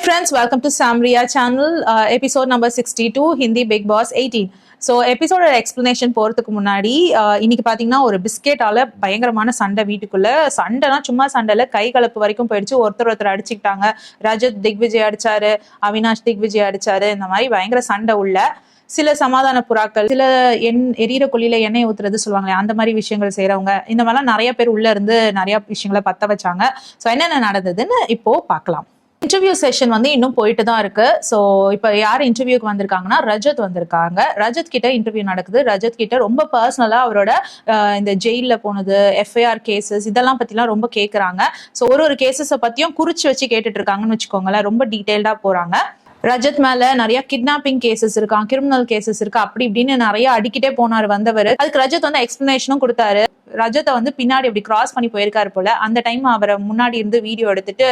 Hi friends welcome to Samriya channel episode number sixty two Hindi Bigg Boss eighteen so எபிசோட explanation போகிறதுக்கு முன்னாடி uh, இன்னைக்கு பார்த்தீங்கன்னா ஒரு பிஸ்கெட்டால பயங்கரமான சண்டை வீட்டுக்குள்ள சண்டைனா சும்மா சண்டையில் கை கலப்பு வரைக்கும் போயிடுச்சு. ஒருத்தர் ஒருத்தர் அடிச்சுக்கிட்டாங்க. ரஜத் திக்விஜய் அடிச்சாரு அவினாஷ் திக்விஜய் அடிச்சாரு இந்த மாதிரி பயங்கர சண்டை உள்ள சில சமாதான புறாக்கள் சில எண் எரியிற கொல்லியில எண்ணெய் ஊத்துறது சொல்லுவாங்களே அந்த மாதிரி விஷயங்கள் செய்யறவங்க இந்த மாதிரிலாம் நிறைய பேர் உள்ள இருந்து நிறைய விஷயங்களை பத்த வச்சாங்க. ஸோ என்னென்ன நடந்ததுன்னு இப்போ பார்க்கலாம். இன்டர்வியூ செஷன் வந்து இன்னும் போயிட்டு தான் இருக்கு. ஸோ இப்போ யார் இன்டர்வியூக்கு வந்திருக்காங்கன்னா ரஜத் வந்திருக்காங்க. ரஜத் கிட்ட இன்டர்வியூ நடக்குது. ரஜத் கிட்ட ரொம்ப பர்சனலாக அவரோட இந்த ஜெயிலில் போனது எஃப்ஐஆர் கேசஸ் இதெல்லாம் பற்றிலாம் ரொம்ப கேட்குறாங்க ஸோ ஒரு ஒரு கேசஸை பற்றியும் குறிச்சு வச்சு கேட்டுட்டு இருக்காங்கன்னு வச்சுக்கோங்களேன். ரொம்ப டீட்டெயில்டாக போகிறாங்க ரஜத் மேல நிறைய கிட்னாப்பிங் கேசஸ் இருக்கான் கிரிமினல் கேசஸ் இருக்கு அப்படி இப்படின்னு நிறைய அடிக்கிட்டே போனார் வந்தவர். அதுக்கு ரஜத் வந்து எக்ஸ்பிளனேஷனும் கொடுத்தாரு. ரஜத்தை வந்து பின்னாடி அப்படி கிராஸ் பண்ணி போயிருக்காரு போல. அந்த டைம் அவரை முன்னாடி இருந்து வீடியோ எடுத்துட்டு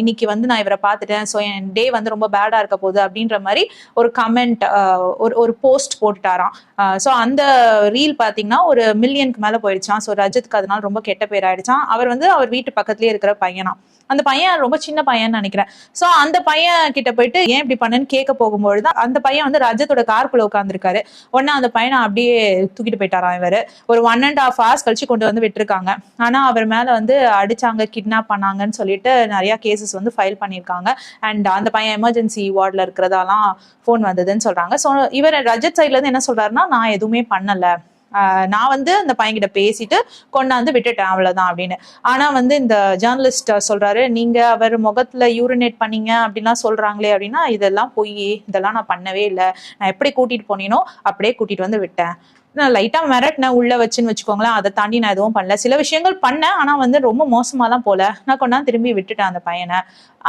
இன்னைக்கு வந்து நான் இவரை பார்த்துட்டேன். ஸோ என் டே வந்து ரொம்ப பேடா இருக்க போகுது. அப்படின்ற மாதிரி ஒரு கமெண்ட் ஒரு ஒரு போஸ்ட் போட்டுட்டாராம். ஸோ அந்த ரீல் பார்த்தீங்கன்னா ஒரு மில்லியனுக்கு மேலே போயிடுச்சான் ஸோ ரஜத்துக்கு அதனால ரொம்ப கெட்ட பேர் ஆயிடுச்சான் அவர் வந்து அவர் வீட்டு பக்கத்துலேயே இருக்கிற பையனா அந்த பையன் ரொம்ப சின்ன பையன் நினைக்கிறேன். ஸோ அந்த பையன் கிட்ட போயிட்டு ஏன் இப்படி பண்ணேன்னு கேட்க போகும்பொழுது அந்த பையன் வந்து ரஜத்தோட கார்க்குள்ள உட்காந்துருக்காரு உடனே அந்த பையனை அப்படியே தூக்கிட்டு போயிட்டாராம் இவர். ஒரு ஒன் அண்ட் ஹாஃப் ஹவர்ஸ் கழிச்சு கொண்டு வந்து விட்டுருக்காங்க. ஆனா அவர் மேல வந்து அடிச்சாங்க கிட்னாப் பண்ணாங்கன்னு சொல்லிட்டு நிறைய கேசஸ் வந்து ஃபைல் பண்ணியிருக்காங்க. அண்ட் அந்த பையன் எமர்ஜென்சி வார்டில் இருக்கிறதாலாம் ஃபோன் வந்ததுன்னு சொல்றாங்க. ஸோ இவர் ரஜத் சைட்ல இருந்து என்ன சொல்றாருன்னா நான் எதுவுமே பண்ணல. நான் வந்து அந்த பையன்கிட்ட பேசிட்டு கொண்டாந்து விட்டுட்டேன் அவ்வளவுதான் அப்படின்னு. ஆனா வந்து இந்த ஜேர்னலிஸ்ட் சொல்றாரு நீங்க அவர் முகத்துல யூரினேட் பண்ணீங்க அப்படின்லாம் சொல்றாங்களே அப்படின்னா இதெல்லாம் பொய் இதெல்லாம் நான் பண்ணவே இல்லை. நான் எப்படி கூட்டிட்டு போனீனோ அப்படியே கூட்டிட்டு வந்து விட்டேன். நான் லைட்டா மிரட்டினேன் உள்ள வச்சுன்னு வச்சுக்கோங்களேன் அதை தாண்டி நான் எதுவும் பண்ணல. சில விஷயங்கள் பண்ணேன் ஆனா வந்து ரொம்ப மோசமாலாம் போல. நான் கொண்டாந்து திரும்பி விட்டுட்டேன் அந்த பையனை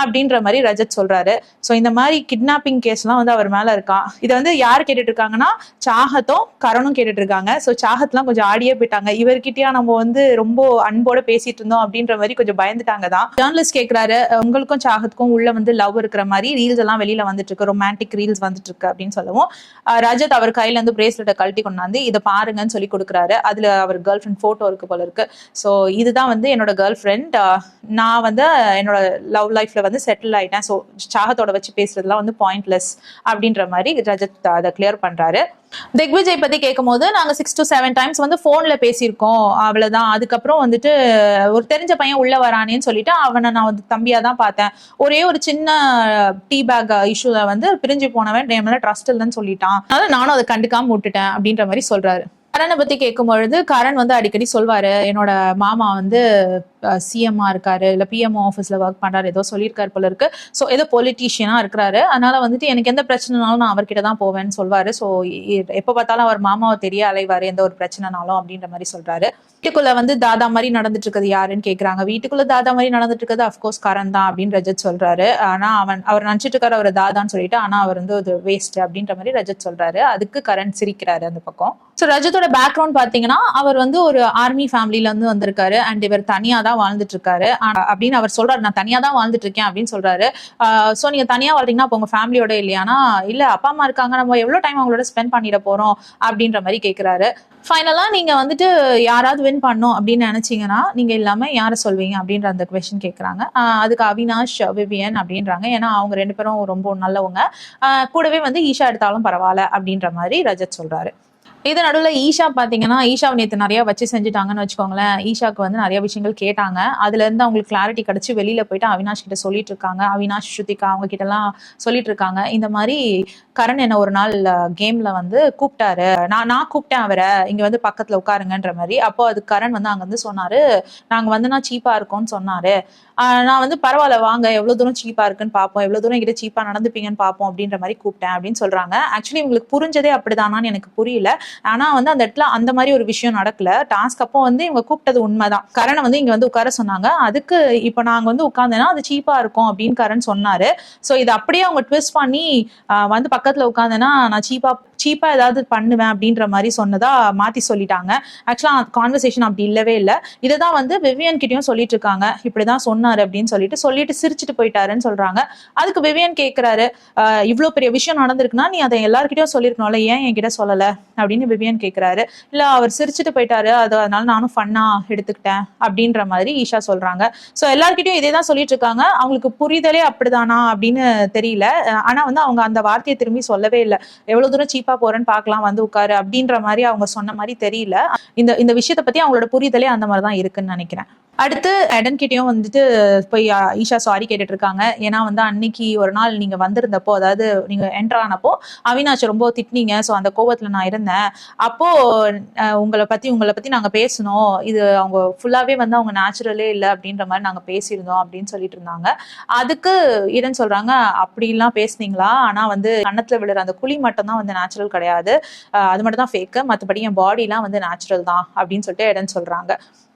அப்படின்ற மாதிரி ரஜத் சொல்றாரு. ஸோ இந்த மாதிரி கிட்னாப்பிங் கேஸ்லாம் வந்து அவர் மேல இருக்கான் இதை வந்து யார் கேட்டுட்டு இருக்காங்கன்னா சாகத்தும் கரணும் கேட்டுட்டு இருக்காங்க ஸோ சாகத்லாம் கொஞ்சம் ஆடியே போயிட்டாங்க. இவர்கிட்டயா நம்ம வந்து ரொம்ப அன்போட பேசிட்டு இருந்தோம் அப்படின்ற மாதிரி கொஞ்சம் பயந்துட்டாங்க தான். ஜேர்னலிஸ்ட் கேட்கிறாரு உங்களுக்கும் சாகத்துக்கும் உள்ள வந்து லவ் இருக்கிற மாதிரி ரீல்ஸ் எல்லாம் வெளியில வந்துட்டு இருக்கு. ரொமான்டிக் ரீல்ஸ் வந்துட்டு இருக்கு அப்படின்னு சொல்லவும் ரஜத் அவர் கையில இருந்து பிரேஸ்லெட்டை கழட்டி கொண்டாந்து இதை பாருங்கன்னு சொல்லி கொடுக்குறாரு. அதில் அவர் கேர்ள் ஃப்ரெண்ட் ஃபோட்டோ இருக்கு போல இருக்கு. ஸோ இதுதான் வந்து என்னோட கேர்ள் ஃப்ரெண்ட் நான் வந்து என்னோட லவ் லைஃப்ல வந்து செட்டில் ஆயிட்டேன். ஸோ சாகத்தோட வச்சு பேசுறதுலாம் வந்து பாயிண்ட்லெஸ் அப்படின்ற மாதிரி ரஜத் அதை கிளியர் பண்றாரு. திக்விஜய் பத்தி கேட்கும்போது நாங்க சிக்ஸ் டு செவன் டைம்ஸ் வந்து போன்ல பேசியிருக்கோம். அவ்வளவுதான். அதுக்கப்புறம் வந்துட்டு ஒரு தெரிஞ்ச பையன் உள்ள வரானேன்னு சொல்லிட்டு அவனை நான் வந்து தம்பியா தான் பார்த்தேன். ஒரே ஒரு சின்ன டீ பேக் இஷ்யூல வந்து பிரிஞ்சு போனவன் என் மேல ட்ரஸ்ட் இல்லைன்னு சொல்லிட்டான். அதனால நானும் அதை கண்டுக்காம விட்டுட்டேன். அப்படின்ற மாதிரி சொல்றாரு. கரனை பத்தி கேட்கும் பொழுது கரண் வந்து அடிக்கடி சொல்வாரு என்னோட மாமா வந்து சிஎம்ஆ இருக்காரு இல்லை பிஎம்ஓ ஆஃபீஸில் ஒர்க் பண்ணுறாரு ஏதோ சொல்லியிருக்காரு போல இருக்கு. ஸோ ஏதோ பொலிட்டீஷியனாக இருக்கிறாரு. அதனால வந்துட்டு எனக்கு எந்த பிரச்சனைனாலும் நான் அவர்கிட்ட தான் போவேன்னு சொல்வாரு. ஸோ எப்போ பார்த்தாலும் அவர் மாமாவை தெரிய அலைவார் எந்த ஒரு பிரச்சனைனாலும் அப்படின்ற மாதிரி சொல்கிறாரு வீட்டுக்குள்ள வந்து தாதா மாதிரி நடந்துட்டு இருக்குது யாருன்னு கேட்குறாங்க வீட்டுக்குள்ள தாதா மாதிரி நடந்துட்டு இருக்கிறது அஃப்கோர்ஸ் கரண் தான் அப்படின்னு ரஜத் சொல்றாரு. ஆனால் அவன் அவர் நினச்சிட்டு இருக்காரு அவர் தாதான்னு சொல்லிட்டு. ஆனால் அவர் வந்து ஒரு வேஸ்ட் அப்படின்ற மாதிரி ரஜத் சொல்றாரு. அதுக்கு கரண் சிரிக்கிறாரு அந்த பக்கம். ஸோ ரஜத்தோட பேக்ரவுண்ட் பார்த்தீங்கன்னா அவர் வந்து ஒரு ஆர்மி ஃபேமிலியிலேருந்து வந்திருக்காரு. அண்ட் இவர் தனியாக தான் வாழ்ந்துட்டு இருக்காரு அப்படின்னு அவர் சொல்றாரு. நான் தனியா தான் வாழ்ந்துட்டு இருக்கேன் அப்படின்னு சொல்றாரு. ஸோ நீங்க தனியா வாழ்றீங்கன்னா அப்போ உங்க ஃபேமிலியோட இல்லையானா இல்ல அப்பா அம்மா இருக்காங்க. நம்ம எவ்வளவு டைம் அவங்களோட ஸ்பெண்ட் பண்ணிட போறோம் அப்படின்ற மாதிரி கேக்குறாரு. ஃபைனலா நீங்க வந்துட்டு யாராவது வின் பண்ணும் அப்படின்னு நினைச்சீங்கன்னா நீங்க இல்லாம யாரை சொல்வீங்க அப்படின்ற அந்த கொஸ்டின் கேக்குறாங்க. அதுக்கு அவினாஷ் விவியன் அப்படின்றாங்க. ஏன்னா அவங்க ரெண்டு பேரும் ரொம்ப நல்லவங்க. ஆஹ் கூடவே வந்து ஈஷா எடுத்தாலும் பரவாயில்ல அப்படின்ற மாதிரி ரஜத் சொல்றாரு. இது நடுவில் ஈஷா பார்த்தீங்கன்னா ஈஷாவை நேற்று நிறைய வச்சு செஞ்சுட்டாங்கன்னு வச்சுக்கோங்களேன். ஈஷாக்கு வந்து நிறைய விஷயங்கள் கேட்டாங்க. அதுலேருந்து அவங்களுக்கு கிளாரிட்டி கிடச்சி வெளியில் போயிட்டு அவினாஷ் கிட்ட சொல்லிட்டு இருக்காங்க. அவினாஷ் ஸ்ருதிகா அவங்க கிட்டலாம் சொல்லிட்டு இருக்காங்க. இந்த மாதிரி கரண் என்ன ஒரு நாள் கேம்ல வந்து கூப்பிட்டாரு. நான் நான் கூப்பிட்டேன் அவரை. இங்க வந்து பக்கத்துல உட்காருங்கன்ற மாதிரி. அப்போ அது கரண் வந்து அங்க வந்து சொன்னாரு நாங்க வந்து நான் சீப்பா இருக்கோம்னு சொன்னாரு. நான் வந்து பரவாயில்ல வாங்க எவ்வளவு தூரம் சீப்பா இருக்குன்னு பார்ப்போம். எவ்வளவு தூரம் கிட்ட சீப்பா நடந்துப்பீங்கன்னு பார்ப்போம் அப்படின்ற மாதிரி கூப்பிட்டேன் அப்படின்னு சொல்றாங்க. ஆக்சுவலி உங்களுக்கு புரிஞ்சதே அப்படிதானான்னு எனக்கு புரியல. ஆனா வந்து அந்த இடத்துல அந்த மாதிரி ஒரு விஷயம் நடக்கல. டாஸ்க் அப்போ வந்து இவங்க கூப்பிட்டது உண்மைதான். கரணை வந்து இங்க வந்து உட்கார சொன்னாங்க. அதுக்கு இப்போ நாங்க வந்து உட்காந்தேன்னா அது சீப்பா இருக்கும் அப்படின்னு கரண் சொன்னாரு. ஸோ இது அப்படியே அவங்க ட்விஸ்ட் பண்ணி வந்து பக்கத்துல உட்காந்தேன்னா நான் சீப்பா சீப்பா ஏதாவது பண்ணுவேன் அப்படின்ற மாதிரி சொன்னதா மாத்தி சொல்லிட்டாங்க. ஆக்சுவலா கான்வர்சேஷன் அப்படி இல்லவே இல்லை. இதை தான் வந்து விவியன் கிட்டயும் சொல்லிட்டு இருக்காங்க. இப்படிதான் சொன்னாரு அப்படின்னு சொல்லிட்டு சொல்லிட்டு சிரிச்சுட்டு போயிட்டாருன்னு சொல்றாங்க. அதுக்கு விவியன் கேக்குறாரு இவ்வளோ பெரிய விஷயம் நடந்திருக்குன்னா நீ அதை எல்லார்கிட்டயும் சொல்லிருக்கணும்ல ஏன் என்கிட்ட சொல்லலை? அப்படின்னு விவியன் கேட்குறாரு இல்லை அவர் சிரிச்சுட்டு போயிட்டாரு. அது அதனால நானும் ஃபன்னாக எடுத்துக்கிட்டேன். அப்படின்ற மாதிரி ஈஷா சொல்றாங்க. ஸோ எல்லாருக்கிட்டையும் இதே தான் சொல்லிட்டு இருக்காங்க. அவங்களுக்கு புரிதலே அப்படிதானா அப்படின்னு தெரியல. ஆனால் ஆனா வந்து அவங்க அந்த வார்த்தையை திரும்பி சொல்லவே இல்லை. எவ்வளோ தூரம் டீப்பா போறேன்னு பார்க்கலாம் வந்து உட்காரு அப்படின்ற மாதிரி அவங்க சொன்ன மாதிரி தெரியல. இந்த இந்த விஷயத்தை பத்தி அவங்களோட புரிதலே அந்த மாதிரி தான் இருக்குன்னு நினைக்கிறேன். அடுத்து எடன் கிட்டயும் வந்துட்டு போய் ஈஷா சாரி கேட்டுட்டு இருக்காங்க ஏன்னா வந்து அன்னைக்கு ஒரு நாள் நீங்க வந்திருந்தப்போ அதாவது நீங்க என்டர் ஆனப்போ அவினாஷ் ரொம்ப திட்டினீங்க. ஸோ அந்த கோவத்துல நான் இருந்தேன். அப்போ உங்களை பத்தி உங்களை பத்தி நாங்க பேசணும் இது அவங்க ஃபுல்லாவே வந்து அவங்க நேச்சுரலே இல்லை அப்படின்ற மாதிரி நாங்க பேசியிருந்தோம் அப்படின்னு சொல்லிட்டு இருந்தாங்க. அதுக்கு ஈரன் சொல்றாங்க அப்படிலாம் பேசுனீங்களா? ஆனா வந்து கன்னத்துல விழுற அந்த குழி மட்டும் தான் வந்து நேச்சுரல் கிடையாது. அது மட்டும் தான் ஃபேக்கு மற்றபடி என் பாடிலாம் வந்து நேச்சுரல் தான் அப்படின்னு சொல்லிட்டு இடம் சொல்றாங்க.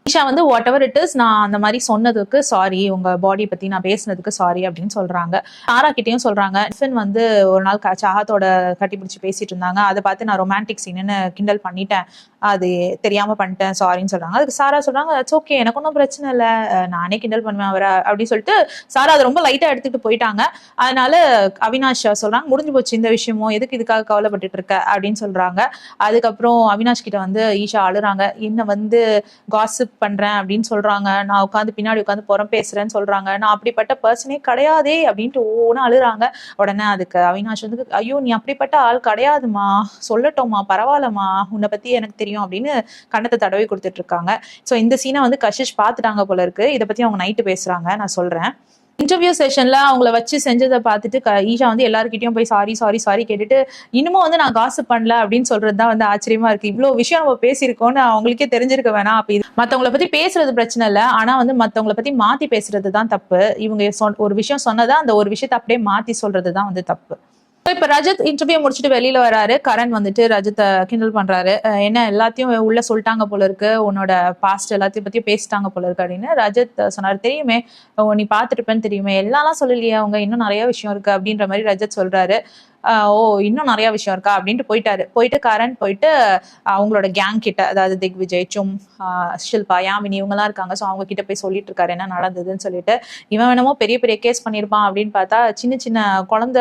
ஈஷா வந்து வாட் எவர் இட் இஸ் நான் அந்த மாதிரி சொன்னதுக்கு சாரி உங்க பாடி பத்தி நான் பேசுனதுக்கு சாரி அப்படின்னு சொல்றாங்க. சாரா கிட்டயும் சொல்றாங்க. நிஃபின் வந்து ஒரு நாள் சாகத்தோட கட்டி பிடிச்சி பேசிட்டு இருந்தாங்க. அதை பார்த்து நான் ரொமான்டிக் சீனுன்னு கிண்டல் பண்ணிட்டேன். அது தெரியாம பண்ணிட்டேன் சாரின்னு சொல்றாங்க. அதுக்கு சாரா சொல்றாங்க இட்ஸ் ஓகே எனக்கு ஒன்றும் பிரச்சனை இல்லை. நானே கிண்டல் பண்ணுவேன் அவரை அப்படின்னு சொல்லிட்டு சாரா அதை ரொம்ப லைட்டா எடுத்துட்டு போயிட்டாங்க. அதனால அவினாஷ் சொல்றாங்க முடிஞ்சு போச்சு இந்த விஷயமும் எதுக்கு இதுக்காக கவலைப்பட்டுட்டு இருக்க? அப்படின்னு சொல்றாங்க. அதுக்கப்புறம் அவினாஷ் கிட்ட வந்து ஈஷா அழுறாங்க. என்ன வந்து காசிப் பண்றேன் அப்படின்னு சொல்றாங்க. நான் உட்காந்து பின்னாடி உட்காந்து புறம் பேசுறேன்னு சொல்றாங்க. நான் அப்படிப்பட்ட பர்சனே கிடையாதே அப்படின்ட்டு ஓன்னு அழுறாங்க. உடனே அதுக்கு அவினாஷ் வந்து ஐயோ நீ அப்படிப்பட்ட ஆள் கிடையாதுமா சொல்லட்டோமா பரவாயில்லம்மா. உன்னை பத்தி எனக்கு தெரியும். அப்படின்னு கண்ணத்தை தடவி கொடுத்துட்டு இருக்காங்க. ஸோ இந்த சீனை வந்து கஷிஷ் பார்த்துட்டாங்க போல இருக்கு. இதை பத்தி அவங்க நைட்டு பேசுறாங்க. நான் சொல்றேன். இன்டர்வியூ செஷன்ல அவங்கள வச்சு செஞ்சதை பார்த்துட்டு ஈஷா வந்து எல்லாருக்கிட்டையும் போய் சாரி சாரி சாரி கேட்டுட்டு இன்னமும் வந்து நான் காசு பண்ணல அப்படின்னு சொல்றது தான் வந்து ஆச்சரியமா இருக்கு. இவ்வளவு விஷயம் நம்ம பேசியிருக்கோம்னு அவங்களுக்கே தெரிஞ்சிருக்க வேணாம். அப்ப இது மத்தவங்கள பத்தி பேசுறது பிரச்சனை இல்ல. ஆனா வந்து மத்தவங்கள பத்தி மாத்தி பேசுறது தான் தப்பு. இவங்க ஒரு விஷயம் சொன்னதா அந்த ஒரு விஷயத்தை அப்படியே மாத்தி சொல்றது தான் வந்து தப்பு. இப்ப ரஜத் இன்டர்வியூ முடிச்சுட்டு வெளியில வராரு. கரண் வந்துட்டு ரஜத்தை கிண்டல் பண்றாரு. என்ன எல்லாத்தையும் உள்ள சொல்லிட்டாங்க போல இருக்கு. உன்னோட பாஸ்ட் எல்லாத்தையும் பத்தி பேசிட்டாங்க போல இருக்கு அப்படின்னு ரஜத் சொன்னாரு. தெரியுமே நீ பாத்துருப்பேன்னு தெரியுமே. எல்லாம் சொல்லலையே அவங்க. இன்னும் நிறைய விஷயம் இருக்கு. அப்படின்ற மாதிரி ரஜத் சொல்றாரு. ஓ இன்னும் நிறைய விஷயம் இருக்கா? அப்படின்ட்டு போயிட்டாரு. போயிட்டு கரண் போயிட்டு அவங்களோட கேங் கிட்ட அதாவது திக் விஜய் சும் ஷில்பா யாமினி இவங்கெல்லாம் இருக்காங்க. ஸோ அவங்க கிட்ட போய் சொல்லிட்டு இருக்காரு என்ன நடந்ததுன்னு சொல்லிட்டு. இவன் வேணுமோ பெரிய பெரிய கேஸ் பண்ணியிருப்பான் அப்படின்னு பார்த்தா சின்ன சின்ன குழந்த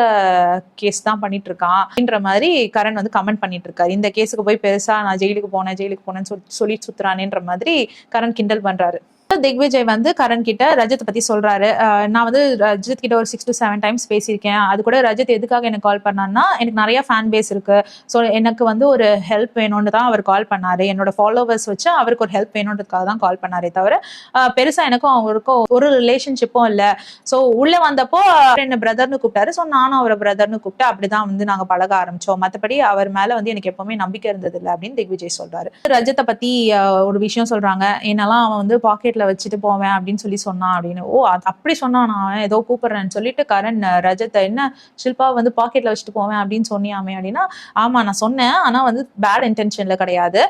கேஸ் தான் பண்ணிட்டு இருக்கான் அப்படின்ற மாதிரி கரண் வந்து கமெண்ட் பண்ணிட்டு இருக்காரு. இந்த கேஸுக்கு போய் பெருசா நான் ஜெயிலுக்கு போனேன் ஜெயிலுக்கு போனேன்னு சொல்லி சொல்லி சுத்துறானேன்ற மாதிரி கரண் கிண்டல் பண்றாரு. திக்விஜய் வந்து கரண் கிட்ட ரஜத் பத்தி சொல்றாரு. நான் வந்து ரஜித் கிட்ட ஒரு சிக்ஸ் டு செவன் டைம்ஸ் பேசியிருக்கேன். அது கூட ரஜித் எதுக்காக எனக்கு கால் பண்ணான்னா எனக்கு நிறைய ஃபேன் பேஸ் இருக்கு. ஸோ எனக்கு வந்து ஒரு ஹெல்ப் வேணும்னு தான் அவர் கால் பண்ணாரு. என்னோட ஃபாலோவர்ஸ் வச்சு அவருக்கு ஒரு ஹெல்ப் வேணுன்றதுக்காக தான் கால் பண்ணாரே தவிர பெருசா எனக்கும் அவருக்கும் ஒரு ரிலேஷன்ஷிப்பும் இல்லை. ஸோ உள்ள வந்தப்போ அவர் என்ன பிரதர்னு கூப்பிட்டாரு. ஸோ நானும் அவரை பிரதர்னு கூப்பிட்டு அப்படிதான் வந்து நாங்க பழக ஆரம்பிச்சோம். மற்றபடி அவர் மேல வந்து எனக்கு எப்பவுமே நம்பிக்கை இருந்தது இல்லை அப்படின்னு திக்விஜய் சொல்றாரு. ரஜத்தை பத்தி ஒரு விஷயம் சொல்றாங்க. என்னெல்லாம் அவன் வந்து பாக்கெட்ல வச்சுட்டு போவேன் அப்படின்னு சொல்லி சொன்னான் அப்படின்னு. ஓ அது அப்படி சொன்னான் அவன் ஏதோ கூப்பிடுறேன்னு சொல்லிட்டு கரண் ரஜத்தை என்ன ஷில்பா வந்து பாக்கெட்ல வச்சுட்டு போவேன் அப்படின்னு சொன்னியாமே அப்படின்னா ஆமா நான் சொன்னேன். ஆனா வந்து பேட் இன்டென்ஷன்ல கிடையாது.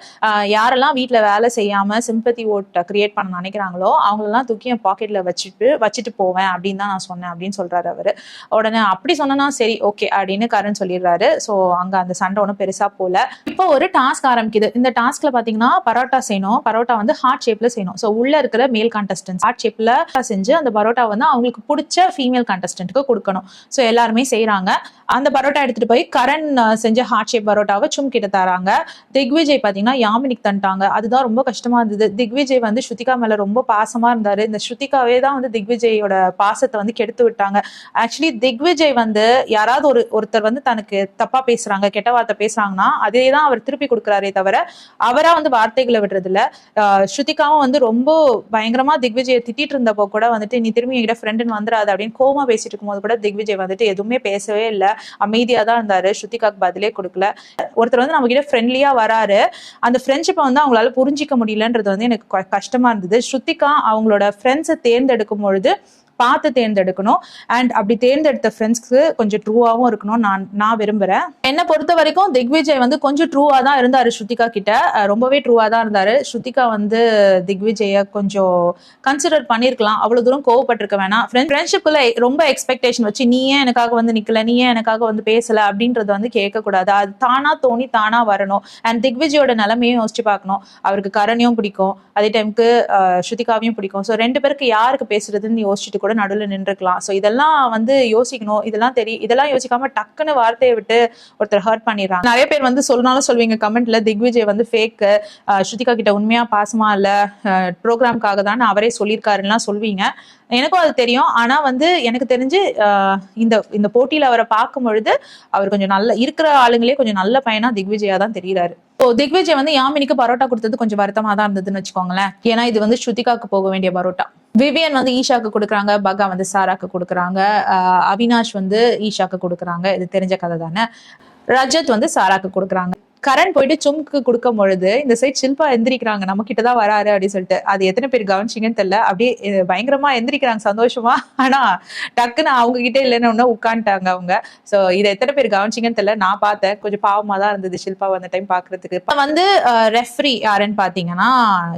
யாரெல்லாம் வீட்டில் வேலை செய்யாம சிம்பத்தி ஓட்டை கிரியேட் பண்ண நினைக்கிறாங்களோ அவங்களெல்லாம் தூக்கி என் பாக்கெட்ல வச்சுட்டு வச்சுட்டு போவேன் அப்படின்னு தான் நான் சொன்னேன் அப்படின்னு சொல்றாரு அவரு. உடனே அப்படி சொன்னா சரி ஓகே அப்படின்னு கரண் சொல்லிடுறாரு. ஸோ அங்க அந்த சண்டை ஒன்றும் பெருசா போல. இப்போ ஒரு டாஸ்க் ஆரம்பிக்குது. இந்த டாஸ்க்ல பாத்தீங்கன்னா பரோட்டா செய்யணும். பரோட்டா வந்து ஹார்ட் ஷேப்ல செய்யணும். ஸோ உள்ள இருக்கிற மேல் கான்டெஸ்டன்ஸ் ஹார்ட் ஷேப்ல செஞ்சு அந்த பரோட்டா வந்து அவங்களுக்கு பிடிச்ச ஃபீமேல் கான்டெஸ்டன்ட்டுக்கு கொடுக்கணும். ஸோ எல்லாருமே செய்கிறாங்க அந்த பரோட்டா எடுத்துட்டு போய் கரண் செஞ்ச ஹார்ட் ஷேப் பரோட்டாவை சும் கிட்ட தராங்க. திக்விஜய் பாத்தீங்கன்னா யாமினிக் தந்துட்டாங்க. அதுதான் ரொம்ப கஷ்டமா இருந்தது. திக்விஜய் வந்து ஸ்ருதிகா மேல ரொம்ப பாசமா இருந்தாரு. இந்த ஸ்ருதிகாவே தான் வந்து திக்விஜயோட பாசத்தை வந்து கெடுத்து விட்டாங்க. ஆக்சுவலி திக்விஜய் வந்து யாராவது ஒரு ஒருத்தர் வந்து தனக்கு தப்பா பேசுறாங்க கெட்ட வார்த்தை பேசுறாங்கன்னா அதே தான் அவர் திருப்பி கொடுக்குறாரே தவிர அவரா வந்து வார்த்தைகளை விடுறதில்ல. ஆஹ் ஸ்ருதிகாவும் வந்து ரொம்ப பயங்கரமா திக்விஜயை திட்டிட்டு இருந்தப்போ கூட வந்துட்டு நீ திரும்பி என்கிட்ட ஃப்ரெண்டுன்னு வந்துடாது அப்படின்னு கோமா பேசிட்டு இருக்கும்போது கூட திக்விஜய் வந்துட்டு எதுவுமே பேசவே இல்லை. அமைதியா தான் இருந்தாரு. ஸ்ருதிகாக்கு பதிலே கொடுக்கல. ஒருத்தர் வந்து நம்ம கிட்ட ஃப்ரெண்ட்லியா வராரு. அந்த ஃப்ரெண்ட்ஷிப்பை வந்து அவங்களால புரிஞ்சிக்க முடியலன்றது வந்து எனக்கு கஷ்டமா இருந்தது. ஸ்ருதிகா அவங்களோட ஃப்ரெண்ட்ஸை தேர்ந்தெடுக்கும் பொழுது பார்த்து தேர்ந்தெடுக்கணும். அண்ட் அப்படி தேர்ந்தெடுத்த ஃப்ரெண்ட்ஸ்க்கு கொஞ்சம் ட்ரூவாகவும் இருக்கணும் நான் நான் விரும்புகிறேன் என்னை பொறுத்த வரைக்கும் திக்விஜய் வந்து கொஞ்சம் ட்ரூவாக தான் இருந்தார் ஸ்ருதிகா கிட்ட. ரொம்பவே ட்ரூவாக தான் இருந்தார். ஸ்ருதிகா வந்து திக்விஜயை கொஞ்சம் கன்சிடர் பண்ணிருக்கலாம். அவ்வளோ தூரம் கோவப்பட்டிருக்க வேணாம். ஃப்ரெண்ட் ஃப்ரெண்ட்ஷிப்பில் ரொம்ப எக்ஸ்பெக்டேஷன் வச்சு நீ ஏன் எனக்காக வந்து நிற்கல நீ ஏன் எனக்காக வந்து பேசலை? அப்படின்றத வந்து கேட்கக்கூடாது. அது தானாக தோணி தானாக வரணும். அண்ட் திக்விஜயோட நிலமையும் யோசிச்சு பார்க்கணும். அவருக்கு கரணையும் பிடிக்கும். அதே டைமுக்கு ஸ்ருதிகாவையும் பிடிக்கும். ஸோ ரெண்டு பேருக்கு யாருக்கு பேசுறதுன்னு யோசிச்சுட்டு கூட நடுவில் நின்றுக்கலாம். ஸோ இதெல்லாம் வந்து யோசிக்கணும். இதெல்லாம் தெரியும் இதெல்லாம் யோசிக்காம டக்குன்னு வார்த்தையை விட்டு ஒருத்தர் ஹர்ட் பண்ணிடுறாங்க. நிறைய பேர் வந்து சொல்லனாலும் சொல்வீங்க கமெண்ட்ல திக்விஜய் வந்து ஃபேக் ஸ்ருதிகா கிட்ட உண்மையா பாசமா இல்ல ப்ரோக்ராம்காக தான் அவரே சொல்லியிருக்காருலாம் சொல்வீங்க எனக்கும் அது தெரியும். ஆனா வந்து எனக்கு தெரிஞ்சு இந்த இந்த போட்டியில அவரை பார்க்கும் பொழுது அவர் கொஞ்சம் நல்ல இருக்கிற ஆளுங்களே கொஞ்சம் நல்ல பையனா திக்விஜயா தான் தெரியுறாரு. ஸோ திக்விஜய் வந்து யாமினிக்கு பரோட்டா கொடுத்தது கொஞ்சம் வருத்தமா தான் இருந்ததுன்னு வச்சுக்கோங்களேன். ஏன்னா இது வந்து ஸ்ருதிகாக்கு போக வேண்டிய பரோட்டா. விவியன் வந்து ஈஷாக்கு கொடுக்குறாங்க பகா வந்து சாராக்கு கொடுக்குறாங்க அவினாஷ் வந்து ஈஷாக்கு கொடுக்குறாங்க. இது தெரிஞ்ச கதை தானே? ரஜத் வந்து சாராக்கு கொடுக்குறாங்க. கரண் போயிட்டு சும்க்கு கொடுக்கும் பொழுது இந்த சைட் ஷில்பா எந்திரிக்கிறாங்க நம்ம கிட்ட தான் வராரு அப்படின்னு சொல்லிட்டு. அது எத்தனை பேர் கவனிச்சிங்கன்னு தெரியல. அப்படியே பயங்கரமா எந்திரிக்கிறாங்க சந்தோஷமா. ஆனா டக்குன்னு அவங்க கிட்ட இல்லைன்னு உட்காந்துட்டாங்க அவங்க. சோ இதை எத்தனை பேர் கவனிச்சிங்கன்னு தெரியல. நான் பார்த்தேன். கொஞ்சம் பாவமா தான் இருந்தது ஷில்பா அந்த டைம் பாக்குறதுக்கு இப்ப வந்து ரெஃப்ரி யாருன்னு பாத்தீங்கன்னா